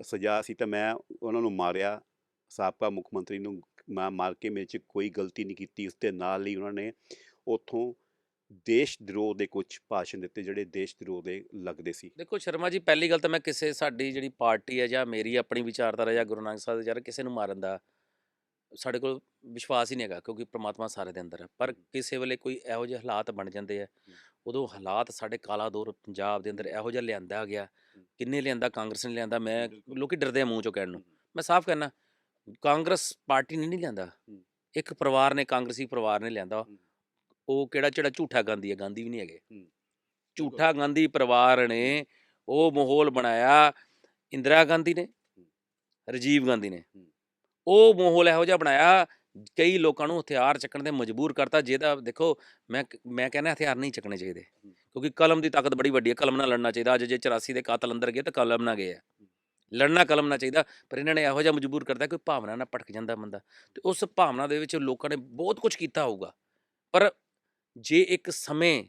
A: ਸਜ਼ਾ ਸੀ ਤਾਂ ਮੈਂ ਉਹਨਾਂ ਨੂੰ ਮਾਰਿਆ, ਸਾਬਕਾ ਮੁੱਖ ਮੰਤਰੀ ਨੂੰ ਮੈਂ ਮਾਰ ਕੇ ਮੇਰੇ 'ਚ ਕੋਈ ਗਲਤੀ ਨਹੀਂ ਕੀਤੀ ਉਸ ਦੇ ਨਾਲ ਹੀ ਉਹਨਾਂ ਨੇ ਉਥੋਂ ਦੇਸ਼ ਦਰੋਹ ਦੇ ਕੁਝ ਭਾਸ਼ਣ ਦਿੱਤੇ ਜਿਹੜੇ ਦੇਸ਼ ਦਰੋਹ ਦੇ ਲੱਗਦੇ ਸੀ।
B: ਦੇਖੋ ਸ਼ਰਮਾ ਜੀ, ਪਹਿਲੀ ਗੱਲ ਤਾਂ ਮੈਂ ਕਿਸੇ ਸਾਡੀ ਜਿਹੜੀ ਪਾਰਟੀ ਹੈ ਜਾਂ ਮੇਰੀ ਆਪਣੀ ਵਿਚਾਰਧਾਰਾ ਜਾਂ ਗੁਰੂ ਨਾਨਕ ਸਾਹਿਬ ਦੇ ਜਾਂ ਕਿਸੇ ਨੂੰ ਮਾਰਨ ਦਾ ਸਾਡੇ ਕੋਲ ਵਿਸ਼ਵਾਸ ਹੀ ਨਹੀਂ ਹੈਗਾ ਕਿਉਂਕਿ ਪ੍ਰਮਾਤਮਾ ਸਾਰੇ ਦੇ ਅੰਦਰ ਹੈ। ਪਰ ਕਿਸੇ ਵੇਲੇ ਕੋਈ ਇਹੋ ਜਿਹੇ ਹਾਲਾਤ ਬਣ ਜਾਂਦੇ ਆ ਉਦੋਂ ਹਾਲਾਤ ਸਾਡੇ ਕਾਲਾ ਦੌਰ ਪੰਜਾਬ ਦੇ ਅੰਦਰ ਇਹੋ ਜਿਹਾ ਲਿਆਂਦਾ ਗਿਆ। ਕਿੰਨੇ ਲਿਆਂਦਾ ਕਾਂਗਰਸ ਨੇ ਲਿਆਂਦਾ ਮੈਂ। ਲੋਕੀ ਡਰਦੇ ਆ ਮੂੰਹ ਚੋਂ ਕਹਿਣ ਨੂੰ। ਮੈਂ ਸਾਫ਼ ਕਹਿਣਾ ਕਾਂਗਰਸ ਪਾਰਟੀ ਨੇ ਨਹੀਂ ਲਿਆਂਦਾ। ਇੱਕ ਪਰਿਵਾਰ ਨੇ ਕਾਂਗਰਸੀ ਪਰਿਵਾਰ ਨੇ ਲਿਆਂਦਾ। ਉਹ ਕਿਹੜਾ ਜਿਹੜਾ ਝੂਠਾ ਗਾਂਧੀ ਹੈ ਗਾਂਧੀ ਵੀ ਨਹੀਂ ਹੈਗੇ। ਝੂਠਾ ਗਾਂਧੀ ਪਰਿਵਾਰ ਨੇ ਉਹ ਮਾਹੌਲ ਬਣਾਇਆ ਇੰਦਰਾ ਗਾਂਧੀ ਨੇ ਰਾਜੀਵ ਗਾਂਧੀ ਨੇ। ਉਹ ਮਾਹੌਲ ਇਹੋ ਜਿਹਾ ਬਣਾਇਆ ਕਈ ਲੋਕਾਂ ਨੂੰ ਹਥਿਆਰ ਚੱਕਣ ਤੇ ਮਜਬੂਰ ਕਰਤਾ ਜਿਹਦਾ ਦੇਖੋ ਮੈਂ ਮੈਂ ਕਹਿੰਦਾ ਹਥਿਆਰ ਨਹੀਂ ਚੱਕਣੇ ਚਾਹੀਦੇ। ਕਿਉਂਕਿ ਕਲਮ ਦੀ ਤਾਕਤ ਬੜੀ ਵੱਡੀ ਹੈ ਕਲਮ ਨਾਲ ਲੜਨਾ ਚਾਹੀਦਾ ਅੱਜ ਜੇ 84 ਦੇ ਕਾਤਲ ਅੰਦਰ ਗਏ ਤਾਂ ਕਲਮ ਨਾਲ ਗਏ ਆ। ਲੜਨਾ ਕਲਮ ਨਾਲ ਚਾਹੀਦਾ ਪਰ ਇਹਨਾਂ ਨੇ ਇਹੋ ਜਿਹਾ ਮਜਬੂਰ ਕਰਤਾ ਕੋਈ ਭਾਵਨਾ ਨਾਲ ਭਟਕ ਜਾਂਦਾ ਬੰਦਾ ਤੇ ਉਸ ਭਾਵਨਾ ਦੇ ਵਿੱਚ ਲੋਕਾਂ ਨੇ ਬਹੁਤ ਕੁਝ ਕੀਤਾ ਹੋਊਗਾ। ਪਰ ਜੇ ਇੱਕ ਸਮੇਂ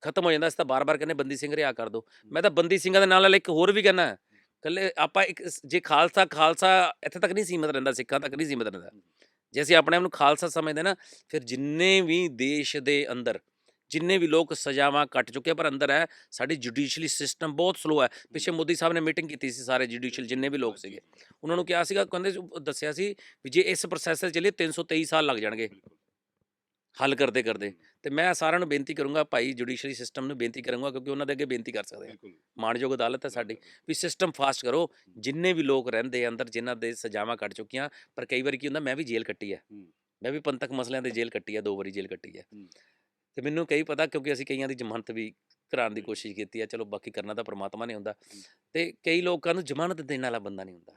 B: ਖਤਮ ਹੋ ਜਾਂਦਾ ਇਸ ਤਾਂ ਬਾਰ-ਬਾਰ ਕਹਿੰਦੇ ਬੰਦੀ ਸਿੰਘ ਰਿਆ ਕਰ ਦੋ। ਮੈਂ ਤਾਂ ਬੰਦੀ ਸਿੰਘਾਂ ਦੇ ਨਾਲ ਨਾਲ ਇੱਕ ਹੋਰ ਵੀ ਕਹਿਣਾ ਕੱਲੇ ਆਪਾਂ ਇੱਕ ਸ- ਜੇ ਖਾਲਸਾ ਖਾਲਸਾ ਇੱਥੇ ਤੱਕ ਨਹੀਂ ਸੀਮਤ ਰਹਿੰਦਾ ਸਿੱਖਾਂ ਤੱਕ ਨਹੀਂ ਸੀਮਤ ਰਹਿੰਦਾ। ਜੇ ਅਸੀਂ ਆਪਣੇ ਆਪ ਨੂੰ ਖਾਲਸਾ ਸਮਝਦੇ ਨਾ ਫਿਰ ਜਿੰਨੇ ਵੀ ਦੇਸ਼ ਦੇ ਅੰਦਰ ਜਿੰਨੇ ਵੀ ਲੋਕ ਸਜ਼ਾਵਾਂ ਕੱਟ ਚੁੱਕੇ ਆ, ਪਰ ਅੰਦਰ ਹੈ ਸਾਡੀ ਜੁਡੀਸ਼ੀਅਲੀ ਸਿਸਟਮ ਬਹੁਤ ਸਲੋ ਹੈ। ਪਿੱਛੇ ਮੋਦੀ ਸਾਹਿਬ ਨੇ ਮੀਟਿੰਗ ਕੀਤੀ ਸੀ ਸਾਰੇ ਜੁਡੀਸ਼ੀਅਲ ਜਿੰਨੇ ਵੀ ਲੋਕ ਸੀਗੇ। ਉਹਨਾਂ ਨੂੰ ਕਿਹਾ ਸੀਗਾ ਕਹਿੰਦੇ ਸੀ- ਦੱਸਿਆ ਸੀ ਵੀ ਜੇ ਇਸ ਪ੍ਰੋਸੈਸ ਤੇ ਚੱਲੀਏ 323 ਸਾਲ ਲੱਗ ਜਾਣਗੇ। ਹੱਲ ਕਰਦੇ ਕਰਦੇ। ਤੇ ਮੈਂ ਸਾਰਿਆਂ ਨੂੰ ਬੇਨਤੀ ਕਰੂੰਗਾ ਭਾਈ ਜੁਡੀਸ਼ੀਅਰੀ ਸਿਸਟਮ ਨੂੰ ਬੇਨਤੀ ਕਰੂੰਗਾ ਕਿਉਂਕਿ ਉਹਨਾਂ ਦੇ ਅੱਗੇ ਬੇਨਤੀ ਕਰ ਸਕਦੇ ਆ ਮਾਣਯੋਗ ਅਦਾਲਤ ਹੈ ਸਾਡੀ ਵੀ ਸਿਸਟਮ ਫਾਸਟ ਕਰੋ। ਜਿੰਨੇ ਵੀ ਲੋਕ ਰਹਿੰਦੇ ਆ ਅੰਦਰ ਜਿਨ੍ਹਾਂ ਦੇ ਸਜ਼ਾਵਾਂ ਕੱਟ ਚੁੱਕੀਆਂ ਪਰ ਕਈ ਵਾਰੀ ਕੀ ਹੁੰਦਾ ਮੈਂ ਵੀ ਜੇਲ੍ਹ ਕੱਟੀ ਹੈ
A: ਹੂੰ।
B: ਮੈਂ ਵੀ ਪੰਥਕ ਮਸਲਿਆਂ ਤੇ ਜੇਲ੍ਹ ਕੱਟੀ ਹੈ ਦੋ ਵਾਰੀ ਜੇਲ੍ਹ ਕੱਟੀ ਹੈ
A: ਹੂੰ।
B: ਤੇ ਮੈਨੂੰ ਕਈ ਪਤਾ ਕਿਉਂਕਿ ਅਸੀਂ ਕਈਆਂ ਦੀ ਜ਼ਮਾਨਤ ਵੀ ਕਰਾਉਣ ਦੀ ਕੋਸ਼ਿਸ਼ ਕੀਤੀ ਹੈ ਚਲੋ ਬਾਕੀ ਕਰਨਾ ਤਾਂ ਪ੍ਰਮਾਤਮਾ ਨੇ ਹੁੰਦਾ। ਤੇ ਕਈ ਲੋਕਾਂ ਨੂੰ ਜ਼ਮਾਨਤ ਦੇਣ ਵਾਲਾ ਬੰਦਾ ਨਹੀਂ ਹੁੰਦਾ।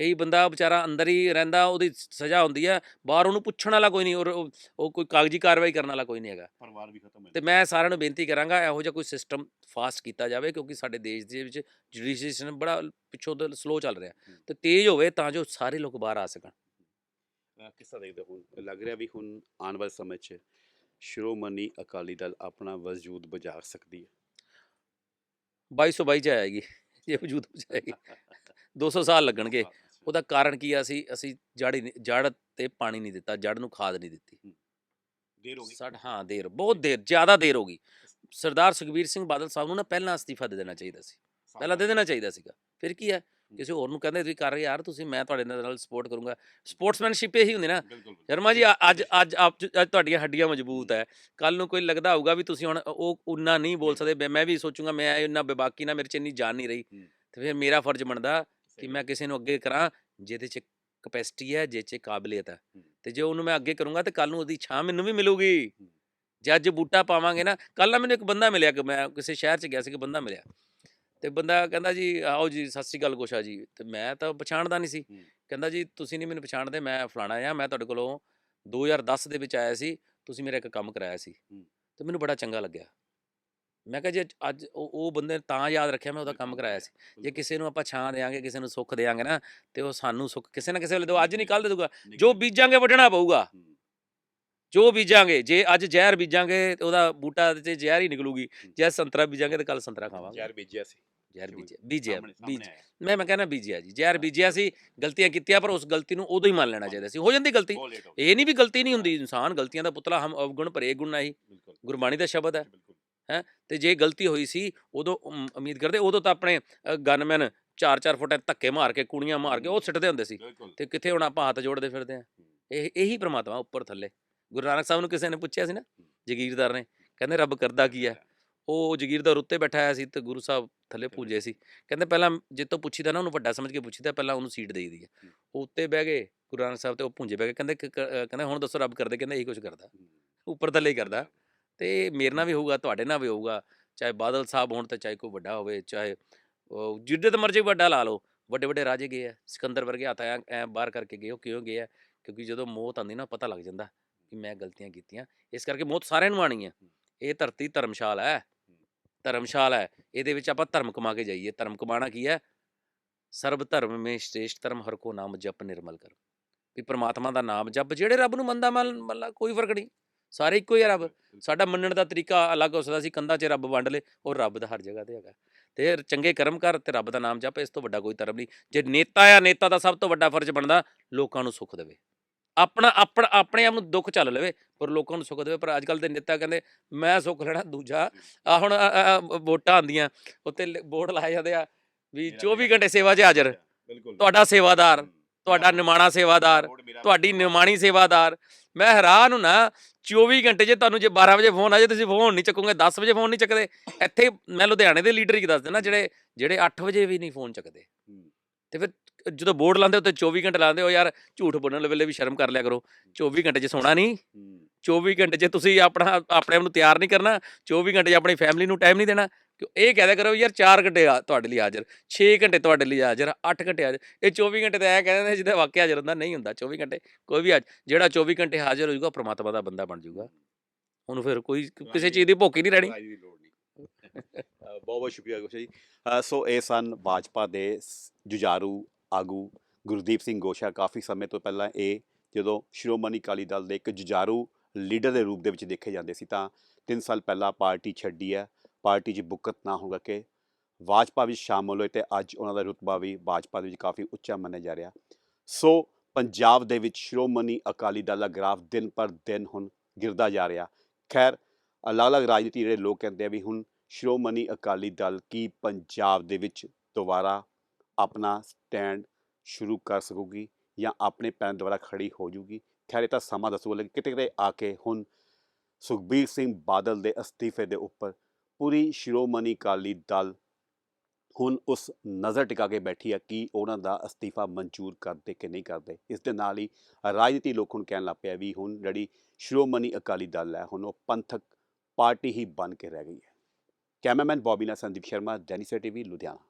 B: ਕਈ ਬੰਦਾ ਵਿਚਾਰਾ ਅੰਦਰ ਹੀ ਰਹਿੰਦਾ ਉਹਦੀ ਸਜ਼ਾ ਹੁੰਦੀ ਹੈ ਬਾਹਰ ਉਹਨੂੰ ਪੁੱਛਣ ਵਾਲਾ ਕੋਈ ਨਹੀਂ ਔਰ ਉਹ ਕੋਈ ਕਾਗਜ਼ੀ ਕਾਰਵਾਈ ਕਰਨ ਵਾਲਾ ਕੋਈ ਨਹੀਂ ਹੈਗਾ।
A: ਪਰਿਵਾਰ ਵੀ ਖਤਮ
B: ਤੇ ਮੈਂ ਸਾਰਿਆਂ ਨੂੰ ਬੇਨਤੀ ਕਰਾਂਗਾ ਇਹੋ ਜਿਹਾ ਕੋਈ ਸਿਸਟਮ ਫਾਸਟ ਕੀਤਾ ਜਾਵੇ ਕਿਉਂਕਿ ਸਾਡੇ ਦੇਸ਼ ਦੇ ਵਿੱਚ ਜੁਡੀਸ਼ੀਅਲ ਸਿਸਟਮ ਬੜਾ ਪਿੱਛੋਂ ਤੋਂ ਸਲੋ ਚੱਲ ਰਿਹਾ।
A: ਹੂੰ।
B: ਤੇ ਤੇਜ਼ ਹੋਵੇ ਤਾਂ ਜੋ ਸਾਰੇ ਲੋਕ ਬਾਹਰ ਆ ਸਕਣ।
A: ਕਿਸ ਤਰ੍ਹਾਂ ਦੇਖਦੇ ਹੋ? ਲੱਗ ਰਿਹਾ ਵੀ ਹੁਣ ਆਉਣ ਵਾਲੇ ਸਮੇਂ 'ਚ ਸ਼੍ਰੋਮਣੀ ਅਕਾਲੀ ਦਲ ਆਪਣਾ ਵਜੂਦ ਬਜਾ ਸਕਦੀ ਹੈ?
B: 2222 ਚ ਆਏਗੀ ਇਹ ਵਜੂਦ ਹੋ ਜਾਏਗੀ 200 ਸਾਲ ਲੱਗਣਗੇ। ਉਹਦਾ ਕਾਰਨ ਕੀ ਆ ਅਸੀਂ ਅਸੀਂ ਜੜ ਜੜ ਤੇ ਪਾਣੀ ਨਹੀਂ ਦਿੱਤਾ ਜੜ ਨੂੰ ਖਾਦ ਨਹੀਂ ਦਿੱਤੀ।
A: ਦੇਰ ਹੋ ਗਈ।
B: ਸਾਡ ਹਾਂ ਦੇਰ ਬਹੁਤ ਦੇਰ ਜ਼ਿਆਦਾ ਦੇਰ ਹੋ ਗਈ। ਸਰਦਾਰ ਸੁਖਬੀਰ ਸਿੰਘ ਬਾਦਲ ਸਾਹਿਬ ਨੂੰ ਨਾ ਪਹਿਲਾਂ ਅਸਤੀਫਾ ਦੇ ਦੇਣਾ ਚਾਹੀਦਾ ਸੀ। ਪਹਿਲਾਂ ਦੇ ਦੇਣਾ ਚਾਹੀਦਾ ਸੀਗਾ। ਫਿਰ ਕੀ ਹੈ ਕਿਸੇ ਹੋਰ ਨੂੰ ਕਹਿੰਦੇ ਤੁਸੀਂ ਕਰ ਰਹੇ ਯਾਰ ਤੁਸੀਂ ਮੈਂ ਤੁਹਾਡੇ ਨਾਲ ਸਪੋਰਟ ਕਰੂੰਗਾ। ਸਪੋਰਟਸਮੈਨਸ਼ਿਪ ਇਹੀ ਹੁੰਦੀ ਨਾ। ਸ਼ਰਮਾ ਜੀ ਅੱਜ ਅੱਜ ਆਪ ਅੱਜ ਤੁਹਾਡੀਆਂ ਹੱਡੀਆਂ ਮਜ਼ਬੂਤ ਹੈ। ਕੱਲ ਨੂੰ ਕੋਈ ਲੱਗਦਾ ਹੋਊਗਾ ਵੀ ਤੁਸੀਂ ਹੁਣ ਉਹ ਉਨਾ ਨਹੀਂ ਬੋਲ ਸਕਦੇ ਮੈਂ- ਵੀ ਸੋਚੂਗਾ ਮੈਂ ਇੰਨਾ ਬੇਬਾਕੀ ਨਾ ਮੇਰੇ ਚ ਇੰਨੀ ਜਾਨ ਨਹੀਂ ਰਹੀ। ਤੇ ਫਿਰ ਮੇਰਾ ਫਰਜ਼ ਬਣਦਾ ਕਿ ਮੈਂ ਕਿਸੇ ਨੂੰ ਅੱਗੇ ਕਰਾਂ ਜਿਹਦੇ ਚ ਕਪੈਸਿਟੀ ਹੈ ਜਿਹਦੇ ਚ ਕਾਬਲੀਅਤ ਹੈ। ਤੇ ਜੇ ਉਹਨੂੰ ਮੈਂ ਅੱਗੇ ਕਰੂੰਗਾ ਤੇ ਕੱਲ ਨੂੰ ਉਹਦੀ ਛਾਂ ਮੈਨੂੰ ਵੀ ਮਿਲੂਗੀ। ਜੇ ਅੱਜ ਬੂਟਾ ਪਾਵਾਂਗੇ ਨਾ ਕੱਲ ਨਾ ਮੈਨੂੰ ਇੱਕ ਬੰਦਾ ਮਿਲਿਆ ਕਿ ਮੈਂ ਕਿਸੇ ਸ਼ਹਿਰ ਚ ਗਿਆ ਸੀ ਕਿ ਬੰਦਾ ਮਿਲਿਆ ਤੇ ਬੰਦਾ ਕਹਿੰਦਾ ਜੀ ਆਓ ਜੀ ਸਤਿ ਸ੍ਰੀ ਅਕਾਲ ਗੋਸ਼ਾ ਜੀ ਤੇ ਮੈਂ ਤਾਂ ਪਛਾਣਦਾ ਨਹੀਂ ਸੀ। ਕਹਿੰਦਾ ਜੀ ਤੁਸੀਂ ਨਹੀਂ ਮੈਨੂੰ ਪਛਾਣਦੇ ਮੈਂ ਫਲਾਣਾ ਆ ਮੈਂ ਤੁਹਾਡੇ ਕੋਲੋਂ 2010 ਦੇ ਵਿੱਚ ਆਇਆ ਸੀ ਤੁਸੀਂ ਮੇਰਾ ਇੱਕ ਕੰਮ ਕਰਾਇਆ ਸੀ। ਤੇ ਮੈਨੂੰ ਬੜਾ ਚੰਗਾ ਲੱਗਿਆ ਮੈਂ ਕਿਹਾ ਜੀ ਅੱਜ- ਉਹ ਉਹ ਬੰਦੇ ਨੇ ਤਾਂ ਯਾਦ ਰੱਖਿਆ ਮੈਂ ਉਹਦਾ ਕੰਮ ਕਰਾਇਆ ਸੀ। ਜੇ ਕਿਸੇ ਨੂੰ ਆਪਾਂ ਛਾਂ ਦੇਾਂਗੇ ਕਿਸੇ ਨੂੰ ਸੁੱਖ ਦੇਾਂਗੇ ਨਾ ਤੇ ਉਹ ਸਾਨੂੰ ਸੁੱਖ ਕਿਸੇ ਨਾ ਕਿਸੇ ਵੇਲੇ ਦੋ ਅੱਜ ਨਹੀਂ ਕੱਲ ਦੇ ਦੂਗਾ ਜੋ ਬੀਜਾਂਗੇ ਵੱਢਣਾ ਪਊਗਾ। ਜੋ ਬੀਜਾਂਗੇ ਜੇ ਅੱਜ ਜ਼ਹਿਰ ਬੀਜਾਂਗੇ ਤੇ ਉਹਦਾ ਬੂਟਾ ਤੇ ਜ਼ਹਿਰ ਹੀ ਨਿਕਲੂਗੀ ਜੇ ਸੰਤਰਾ ਬੀਜਾਂਗੇ ਤੇ ਕੱਲ ਸੰਤਰਾ ਖਾਵਾਂਗੇ।
A: ਯਾਰ ਬੀਜਿਆ ਸੀ।
B: ਜ਼ਹਿਰ? ਬੀਜਿਆ ਬੀਜਿਆ
A: ਸਾਹਮਣੇ-
B: ਬੀਜ
A: ਸਾਹਮਣੇ ਆਇਆ।
B: ਮੈਂ ਮੈਂ ਕਹਿੰਦਾ ਬੀਜਿਆ ਜੀ ਜ਼ਹਿਰ ਬੀਜਿਆ ਸੀ ਗਲਤੀਆਂ ਕੀਤੀਆਂ ਪਰ ਉਸ ਗਲਤੀ ਨੂੰ ਉਦੋਂ ਹੀ ਮੰਨ ਲੈਣਾ ਚਾਹੀਦਾ ਸੀ। ਹੋ ਜਾਂਦੀ ਗਲਤੀ।
A: ਬਹੁਤ late ਹੋ
B: ਇਹ ਨਹੀਂ ਵੀ ਗਲਤੀ ਨਹੀਂ ਹੁੰਦੀ ਇਨਸਾਨ ਗਲਤੀਆਂ ਦਾ ਪੁਤਲਾ ਹਮ ਅਵਗੁਣ ਭਰੇ ਗੁਣ ਨਹੀਂ
A: ਬਿਲਕੁਲ।
B: ਗੁਰਬਾਣੀ ਦਾ ਸ਼ਬਦ ਹੈ।
A: ਬਿਲਕੁਲ।
B: ਤੇ ਜੇ ਗਲਤੀ ਹੋਈ ਸੀ ਉਦੋਂ ਉਮ- ਉਮੀਦ ਕਰਦੇ ਉਦੋਂ ਤਾਂ ਆਪਣੇ ਗਨਮੈਨ 4-4 ਫੁੱਟ ਧੱਕੇ ਮਾਰ ਕੇ ਕੁਣੀਆਂ ਮਾਰ ਕੇ ਉਹ ਸਿੱਟਦੇ ਹੁੰਦੇ ਸੀ। ਤੇ ਕਿੱਥੇ ਹੁਣ ਆਪਾਂ ਹੱਥ ਜੋੜਦੇ ਫਿਰਦੇ ਆ ਇਹ ਇਹੀ ਪ੍ਰਮਾਤਮਾ ਉੱਪਰ ਥੱਲੇ। ਗੁਰੂ ਨਾਨਕ ਸਾਹਿਬ ਨੂੰ ਕਿਸੇ ਨੇ ਪੁੱਛਿਆ ਸੀ ਨਾ ਜਗੀਰਦਾਰ ਨੇ ਕਹਿੰਦੇ ਰੱਬ ਕਰਦਾ ਕੀ ਹੈ? ਉਹ ਜਗੀਰਦਾਰ ਉੱਤੇ ਬੈਠਾ ਆਇਆ ਸੀ ਤੇ ਗੁਰੂ ਸਾਹਿਬ ਥੱਲੇ ਪੂਜੇ ਸੀ। ਕਹਿੰਦੇ ਪਹਿਲਾਂ ਜਿੱਤੋਂ ਪੁੱਛੀਦਾ ਨਾ ਉਹਨੂੰ ਵੱਡਾ ਸਮਝ ਕੇ ਪੁੱਛੀਦਾ ਪਹਿਲਾਂ ਉਹਨੂੰ ਸੀਟ ਦੇਈਦੀ ਹੈ।
A: ਹੂੰ।
B: ਉਹ ਉੱਤੇ ਬਹਿ ਗਏ ਗੁਰੂ ਨਾਨਕ ਸਾਹਿਬ ਤੇ ਉਹ ਪੂੰਜੇ ਬਹਿ ਗਏ। ਕਹਿੰਦੇ ਕਹਿੰਦੇ ਹੁਣ ਦੱਸੋ ਰੱਬ ਕਰਦੇ ਕਹਿੰਦੇ ਇਹੀ ਕੁਝ ਕਰਦਾ। ਉੱਪਰ ਥੱਲੇ ਹੀ ਕਰਦਾ। ਤੇ ਮੇਰੇ ਨਾਲ ਵੀ ਹੋਊਗਾ ਤੁਹਾਡੇ ਨਾਲ ਵੀ ਹੋਊਗਾ ਚਾਹੇ ਬਾਦਲ ਸਾਹਿਬ ਹੋਣ ਤੇ ਚਾਹੇ ਕੋਈ ਵੱਡਾ ਹੋਵੇ ਚਾਹੇ ਜਿੱਡੇ ਤੇ ਮਰਜ਼ੀ ਵੱਡਾ ਲਾ ਲਓ ਵੱਡੇ ਵੱਡੇ ਰਾਜੇ ਗਏ ਆ ਸਿਕੰਦਰ ਵਰਗੇ ਹੱਥ ਐ ਐ ਬਾਹਰ ਕਰਕੇ ਗਏ ਉਹ ਕਿਉਂ ਗਏ ਆ? ਕਿਉਂਕਿ ਜਦੋਂ ਮੌਤ ਆਉਂਦੀ ਨਾ ਪਤਾ ਲੱਗ ਜਾਂਦਾ ਕਿ ਮੈਂ ਗਲਤੀਆਂ ਕੀਤੀਆਂ ਇਸ ਕਰਕੇ ਮੌਤ ਸਾਰਿਆਂ ਨੂੰ ਆਣੀ ਹੈ। ਇਹ ਧਰਤੀ ਧਰਮਸ਼ਾਲਾ ਹੈ ਧਰਮਸ਼ਾਲਾ ਹੈ ਇਹਦੇ ਵਿੱਚ ਆਪਾਂ ਧਰਮ ਕਮਾ ਕੇ ਜਾਈਏ ਧਰਮ ਕਮਾਣਾ ਕੀ ਹੈ? ਸਰਬ ਧਰਮ ਮੇ ਸ਼੍ਰੇਸ਼ਟ ਧਰਮ ਹਰ ਕੋ ਨਾਮ ਜਪ ਨਿਰਮਲ ਕਰ। ਵੀ ਪ੍ਰਮਾਤਮਾ ਦਾ ਨਾਮ ਜਪ ਜਿਹੜੇ ਰੱਬ ਨੂੰ ਮੰਨਦਾ ਮੰਨ ਮੰਨ ਕੋਈ ਫ਼ਰਕ ਨਹੀਂ। ਸਾਰੇ ਇੱਕੋ ਹੀ ਆ ਰੱਬ। ਸਾਡਾ ਮੰਨਣ ਦਾ ਤਰੀਕਾ ਅਲੱਗ ਹੋ ਸਕਦਾ ਸੀ ਕੰਧਾਂ 'ਚ ਰੱਬ ਵੰਡ ਲੇ ਔਰ ਰੱਬ ਦਾ ਹਰ ਜਗ੍ਹਾ ਤੇ ਹੈਗਾ। ਤੇ ਚੰਗੇ ਕਰਮ ਕਰ ਤੇ ਰੱਬ ਦਾ ਨਾਮ ਜਪ ਇਸ ਤੋਂ ਵੱਡਾ ਕੋਈ ਧਰਮ ਨਹੀਂ। ਜੇ ਨੇਤਾ ਆ ਨੇਤਾ ਦਾ ਸਭ ਤੋਂ ਵੱਡਾ ਫਰਜ਼ ਬਣਦਾ ਲੋਕਾਂ ਨੂੰ ਸੁੱਖ ਦੇਵੇ। ਆਪਣਾ ਆਪਣਾ ਆਪਣੇ ਆਪ ਨੂੰ ਦੁੱਖ ਚੱਲ ਲਵੇ ਪਰ ਲੋਕਾਂ ਨੂੰ ਸੁੱਖ ਦੇਵੇ। ਪਰ ਅੱਜ ਕੱਲ ਦੇ ਨੇਤਾ ਕਹਿੰਦੇ ਮੈਂ ਸੁੱਖ ਲੈਣਾ ਦੂਜਾ ਆ ਹੁਣ ਵੋਟਾਂ ਆਉਂਦੀਆਂ। ਉੱਤੇ ਬੋਰਡ ਲਾਏ ਜਾਂਦੇ ਆ ਵੀ 24 ਘੰਟੇ ਸੇਵਾ 'ਚ ਹਾਜ਼ਰ। ਤੁਹਾਡਾ ਸੇਵਾਦਾਰ। ਤੁਹਾਡਾ ਨਿਮਾਣਾ ਸੇਵਾਦਾਰ ਤੁਹਾਡੀ ਨਿਮਾਣੀ। ਸੇਵਾਦਾਰ। ਮੈਂ ਹੈਰਾਨ ਹੁਣਾ 24 ਘੰਟੇ ਜੇ ਤੁਹਾਨੂੰ ਜੇ 12 ਵਜੇ ਫੋਨ ਆ ਜੇ ਤੁਸੀਂ ਫੋਨ ਨਹੀਂ ਚੱਕੋਗੇ 10 ਵਜੇ ਫੋਨ ਨਹੀਂ ਚੱਕਦੇ। ਇੱਥੇ ਮੈਂ ਲੁਧਿਆਣੇ ਦੇ ਲੀਡਰ ਹੀ ਦੱਸ ਦਿੰਦਾ ਜਿਹੜੇ ਜਿਹੜੇ 8 ਵਜੇ ਵੀ ਨਹੀਂ ਫੋਨ ਚੱਕਦੇ। ਤੇ ਫਿਰ ਜਦੋਂ ਬੋਰਡ ਲਾਉਂਦੇ ਉੱਤੇ 24 ਘੰਟੇ ਲਾਉਂਦੇ ਹੋ ਯਾਰ ਝੂਠ ਬੋਲਣ ਵੇਲੇ ਵੀ ਸ਼ਰਮ ਕਰ ਲਿਆ ਕਰੋ। 24 ਘੰਟੇ 'ਚ ਸੋਣਾ ਨਹੀਂ। 24 ਘੰਟੇ 'ਚ ਤੁਸੀਂ ਆਪਣਾ ਆਪਣੇ ਆਪ ਨੂੰ ਤਿਆਰ ਨਹੀਂ ਕਰਨਾ 24 ਘੰਟੇ ਆਪਣੀ ਫੈਮਿਲੀ ਨੂੰ ਟਾਈਮ ਨਹੀਂ ਦੇਣਾ ਇਹ ਕਹਿ ਦਿਆ ਕਰੋ ਯਾਰ 4 ਘੰਟੇ ਤੁਹਾਡੇ ਲਈ ਹਾਜ਼ਰ 6 ਘੰਟੇ ਤੁਹਾਡੇ ਲਈ ਹਾਜ਼ਰ 8 ਘੰਟੇ ਹਾਜ਼ਰ ਇਹ 24 ਘੰਟੇ ਤਾਂ ਐ ਕਹਿੰਦੇ ਨੇ ਜਿਹਦਾ ਵਾਕਿਆ ਹਾਜ਼ਰ ਹੁੰਦਾ ਨਹੀਂ ਹੁੰਦਾ 24 ਘੰਟੇ ਕੋਈ ਵੀ ਜਿਹੜਾ 24 ਘੰਟੇ ਹਾਜ਼ਰ ਹੋ ਜਾਊਗਾ ਪ੍ਰਮਾਤਮਾ ਦਾ ਬੰਦਾ ਬਣ ਜਾਊਗਾ। ਉਹਨੂੰ ਫਿਰ ਕੋਈ ਕਿਸੇ ਚੀਜ਼ ਦੀ ਭੁੱਖ ਹੀ ਨਹੀਂ ਰਹਿਣੀ।
A: ਬਹੁਤ ਬਹੁਤ ਸ਼ੁਕਰੀਆ ਗੋਸ਼ਾ ਜੀ। ਸੋ ਇਹ ਸਨ ਭਾਜਪਾ ਦੇ ਜੁਝਾਰੂ ਆਗੂ ਗੁਰਦੀਪ ਸਿੰਘ ਗੋਸ਼ਾ। ਕਾਫੀ ਸਮੇਂ ਤੋਂ ਪਹਿਲਾਂ ਇਹ ਜਦੋਂ ਸ਼੍ਰੋਮਣੀ ਅਕਾਲੀ ਦਲ ਦੇ ਇੱਕ ਜੁਝਾਰੂ ਲੀਡਰ ਦੇ ਰੂਪ ਦੇ ਵਿੱਚ ਦੇਖੇ ਜਾਂਦੇ ਸੀ, ਤਾਂ 3 ਸਾਲ ਪਹਿਲਾਂ ਪਾਰਟੀ ਛੱਡੀ ਹੈ, ਪਾਰਟੀ 'ਚ ਬੁੱਕਤ ਨਾ ਹੋ ਕੇ ਭਾਜਪਾ ਵਿੱਚ ਸ਼ਾਮਲ ਹੋਏ ਤੇ ਅੱਜ ਉਹਨਾਂ ਦਾ ਰੁਤਬਾ ਵੀ ਭਾਜਪਾ ਦੇ ਵਿੱਚ ਕਾਫੀ ਉੱਚਾ ਮੰਨਿਆ ਜਾ ਰਿਹਾ। ਸੋ ਪੰਜਾਬ ਦੇ ਵਿੱਚ ਸ਼੍ਰੋਮਣੀ ਅਕਾਲੀ ਦਲ ਦਾ ਗ੍ਰਾਫ ਦਿਨ ਪਰ ਦਿਨ ਹੁਣ ਗਿਰਦਾ ਜਾ ਰਿਹਾ। ਖੈਰ, ਅਲੱਗ-ਅਲੱਗ ਰਾਜਨੀਤੀ ਜਿਹੜੇ ਲੋਕ ਕਹਿੰਦੇ ਆ ਵੀ ਹੁਣ ਸ਼੍ਰੋਮਣੀ ਅਕਾਲੀ ਦਲ ਕੀ ਪੰਜਾਬ ਦੇ ਵਿੱਚ ਦੁਬਾਰਾ ਆਪਣਾ ਸਟੈਂਡ ਸ਼ੁਰੂ ਕਰ ਸਕੂਗੀ ਜਾਂ ਆਪਣੇ ਪੈਰ ਦੁਆਰਾ ਖੜੀ ਹੋ ਜੂਗੀ? ਖੈਰ ਤਾਂ ਸਮਾਂ ਦੱਸੂਗਾ, ਲੇਕਿਨ ਕਿਤੇ ਕਿਤੇ ਆ ਕੇ ਹੁਣ ਸੁਖਬੀਰ ਸਿੰਘ ਬਾਦਲ ਦੇ ਅਸਤੀਫੇ ਦੇ ਉੱਪਰ ਪੂਰੀ ਸ਼੍ਰੋਮਣੀ ਅਕਾਲੀ ਦਲ ਹੁਣ ਉਸ ਨਜ਼ਰ ਟਿਕਾ ਕੇ ਬੈਠੀ ਹੈ ਕਿ ਉਹਨਾਂ ਦਾ ਅਸਤੀਫਾ ਮਨਜ਼ੂਰ ਕਰਦੇ ਕਿ ਨਹੀਂ ਕਰਦੇ। ਇਸ ਦੇ ਨਾਲ ਹੀ ਰਾਜਨੀਤੀ ਲੋਕ ਹੁਣ ਕਹਿਣ ਲੱਗ ਪਿਆ ਵੀ ਹੁਣ ਜਿਹੜੀ ਸ਼੍ਰੋਮਣੀ ਅਕਾਲੀ ਦਲ ਹੈ, ਹੁਣ ਉਹ ਪੰਥਕ ਪਾਰਟੀ ਹੀ ਬਣ ਕੇ ਰਹਿ ਗਈ ਹੈ। ਕੈਮਰਾਮੈਨ ਬੌਬੀ ਨਾਲ ਸੰਦੀਪ ਸ਼ਰਮਾ ਡੈਨੀਸਰ ਟੀਵੀ, ਲੁਧਿਆਣਾ।